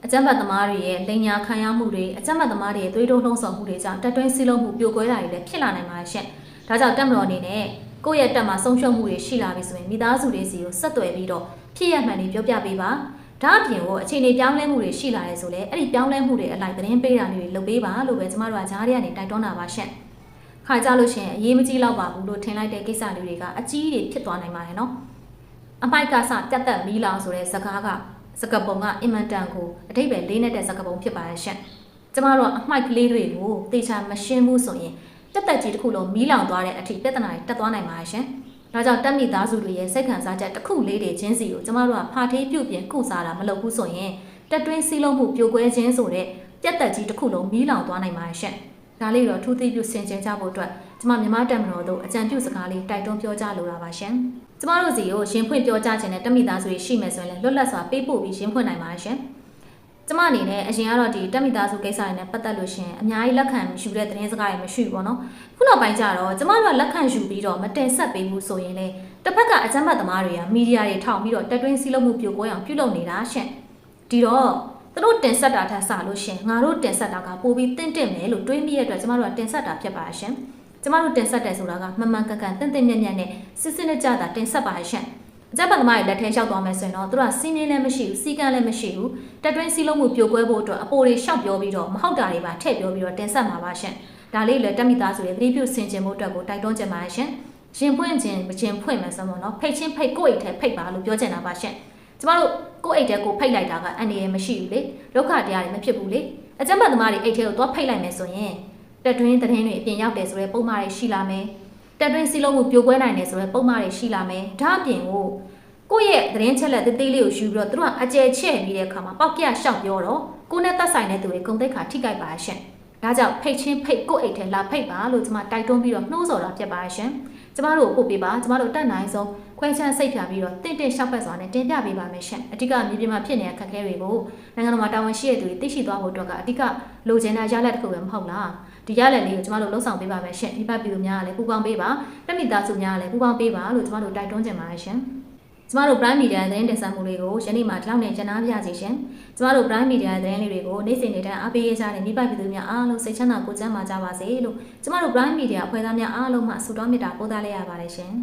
အကြမ်းဖက်သမားတွေရဲ့လိန်ညာခံရမှုတွေအကြမ်းဖက်သမားတွေရဲ့သွေးတိုးလှုံ့ဆော်မှုတွေကြောင့်တက်တွင်းစည်းလုံးမှုပြိုကွဲတာတွေလည်းဖြစ်လာနိုင်ပါတယ်ရှင်ဒါကြောင့်တက်မတော်အနေနဲ့ကိုယ့်ရဲ့တက်မှာဆုံးရှုံးမှုတွေရှိလာပြီဆိုရင်မိသားစုတွေစီကိုဆက်သွယ်ပြီးတော့ဖြစ်ရမှန်တွေပြောပြပေးပါဒါအပြင်ကိုအခြေအနေပြောင်းလဲမှုတွေရှိလာတယ်ဆိုလဲအဲ့ဒီပြောင်းလဲမှုတွေအလိုက်သတင်းပေးတာတွေလုပ်ပေးပါလို့ပဲကျမတို့ကဂျားတွေကနေတိုက်တွန်းတာပါရှင့်ခါကြလို့ရှိရင်အရေးမကြီးတော့ပါဘူးလို့ထင်လိုက်တဲ့ကိစ္စလေးတွေကအကြီးတွေဖြစ်သွားနိုင်ပါတယ်နော်အမိုက်ကစတက်တက်မီးလောင်ဆိုတဲ့စကားက စကပုံကအင်မန်တန်ကိုအတိတ်ပဲလေးနေတဲ့စကပုံဖြစ်ပါရဲ့ရှင့်ကျမတို့ကအမိုက်ကလေးတွေကိုတေချာမရှင်းဘူးဆိုရင်တက်တက်ကြီးတစ်ခုလုံးမီးလောင်သွားတဲ့အထိပြဿနာတွေတက်သွားနိုင်ပါရဲ့ရှင့်ဒါကြောင့်တက်မိသားစုတွေရဲ့စိတ်ခံစားချက်တစ်ခုလေးတွေချင်းစီကိုကျမတို့ကဖာထေးပြုတ်ပြင်ကုစားတာမလုပ်ဘူးဆိုရင်တက်တွင်းစည်းလုံးမှုပြိုကွဲခြင်းဆိုတဲ့ပြပြက်တက်ကြီးတစ်ခုလုံးမီးလောင်သွားနိုင်ပါတယ်ရှင့်ဒါလေးတော့ထူးသိပြုဆင်ခြင်ကြဖို့အတွက်ကျမမြမတက်မတော်တို့အကြံပြုစကားလေးတိုက်တွန်းပြောကြားလိုတာပါရှင် ကျမတို့စီကိုရင်ဖွင့်ပြောကြားခြင်းနဲ့တမိသားစုရှိမယ်ဆိုရင်လည်းလွတ်လပ်စွာပေးပို့ပြီးရင်ဖွင့်နိုင်ပါတယ်ရှင်ကျမအနေနဲ့အရင်ကတော့ဒီတက်မိသားစုကိစ္စတွေနဲ့ပတ်သက်လို့ရှင်အများကြီးလက်ခံယူတဲ့သတင်းစကားတွေမရှိဘူးပေါ့နော်ခုနောက်ပိုင်းကျတော့ကျမတို့ကလက်ခံယူပြီးတော့မတင်ဆက်ပေးဘူးဆိုရင်လေတစ်ဖက်ကအကြမ်းဖက်သမားတွေကမီဒီယာတွေထောင်ပြီးတော့တက်တွင်းစီးလုံးမှုပြိုကွဲအောင်ပြုလုပ်နေတာရှင့်ဒီတော့သူတို့တင်ဆက်တာထက်ဆလို့ရှင်ငါတို့တင်ဆက်တာကပိုပြီးတင့်တင့်မယ်လို့တွေးမိရတဲ့အတွက်ကျမတို့ကတင်ဆက်တာဖြစ်ပါရှင် ကျမတို့တင်ဆက်တယ်ဆိုတာကမှန်မှန်ကန်ကန်တင့်တင့်မြတ်မြတ်နဲ့စစ်စစ်နဲ့ကြတာတင်ဆက်ပါရှင်အကြမ်းဖက်သမားတွေလက်ထဲလျှောက်သွားမယ်ဆိုရင်တော့သူတို့ကစီးမင်းလည်းမရှိဘူးစီကန်းလည်းမရှိဘူးတက်တွင်းစီးလုံးမှုပြိုကွဲဖို့အတွက်အပိုတွေရှောက်ပြောပြီးတော့မဟုတ်တာတွေပါထည့်ပြောပြီးတော့တင်ဆက်မှာပါရှင်ဒါလေးလည်းတက်မိသားစုတွေသတိပြုဆင်ခြင်ဖို့အတွက်ကိုတိုက်တွန်းချင်ပါတယ်ရှင်ရင်ဖွင့်ခြင်းမခြင်းဖွင့်မယ်ဆိုမို့နော်ဖိတ်ချင်းဖိတ်ကိုယ့်အိတ်ထဲဖိတ်ပါလို့ပြောချင်တာပါရှင်ကျမတို့ကိုယ့်အိတ်ထဲကိုဖိတ်လိုက်တာကအန်ဒီရမရှိဘူးလေဒုက္ခတရားတွေမဖြစ်ဘူးလေအကြမ်းဖက်သမားတွေအိတ်ထဲကိုသွားဖိတ်လိုက်မယ်ဆိုရင် တက်တွင်းသတင်းတွေအပြင်ရောက်တယ်ဆိုရဲပုံမှားတွေရှိလာမယ်တက်တွင်းစီးလုံးမှုပြိုကွဲနိုင်တယ်ဆိုရဲပုံမှားတွေရှိလာမယ်ဒါအပြင်ကိုကိုယ့်ရဲ့သတင်းချက်လက်သေးသေးလေးကိုယူပြီးတော့သူတို့ကအကျယ်ချဲ့ပြီးတဲ့အခါမှာပေါက်ပြရှောက်ပြောတော့ကိုယ်နဲ့သက်ဆိုင်တဲ့သူတွေဂုံတိတ်ခါထိကြိုက်ပါရှင်ဒါကြောင့်ဖိတ်ချင်းဖိတ်ကိုယ့်အိတ်ထဲလာဖိတ်ပါလို့ကျွန်မတိုက်တွန်းပြီးတော့နှိုးဆော်တာဖြစ်ပါရှင်ကျမတို့ကိုပို့ပေးပါကျမတို့တက်နိုင်ဆုံးခွဲချမ်းစိတ်ဖြာပြီးတော့တင့်တင့်ရှောက်ပတ်စွာနဲ့တင်ပြပေးပါမယ်ရှင်အဓိကမြေပြင်မှာဖြစ်နေတဲ့အခက်အခဲတွေကိုနိုင်ငံတော်မှာတာဝန်ရှိတဲ့သူတွေသိရှိသွားဖို့အတွက်ကအဓိကလိုချင်တဲ့ရလဒ်တစ်ခုပဲမဟုတ်လား ဒီရလဒ်လေးကိုကျမတို့လှုပ်ဆောင်ပေးပါမယ်ရှင်ဒီဘက်ပြည်သူများကလည်းပူပေါင်းပေးပါတက်မိသားစုများကလည်းပူပေါင်းပေးပါလို့ကျမတို့တိုက်တွန်းချင်ပါတယ်ရှင်ကျမတို့ Prime Media သတင်းတင်ဆက်မှုလေးကိုယနေ့မှဒီလောက်နဲ့ကျန်နာပြစီရှင်ကျမတို့ Prime Media သတင်းလေးတွေကိုနေ့စဉ်နေ့တိုင်းအားပေးရကြတဲ့မိဘပြည်သူများအားလုံးစိတ်ချမ်းသာကိုယ်ကျန်းမာကြပါစေလို့ကျမတို့ Prime Media အဖွဲ့သားများအားလုံးမှဆုတောင်းမေတ္တာပို့သလိုက်ရပါတယ်ရှင်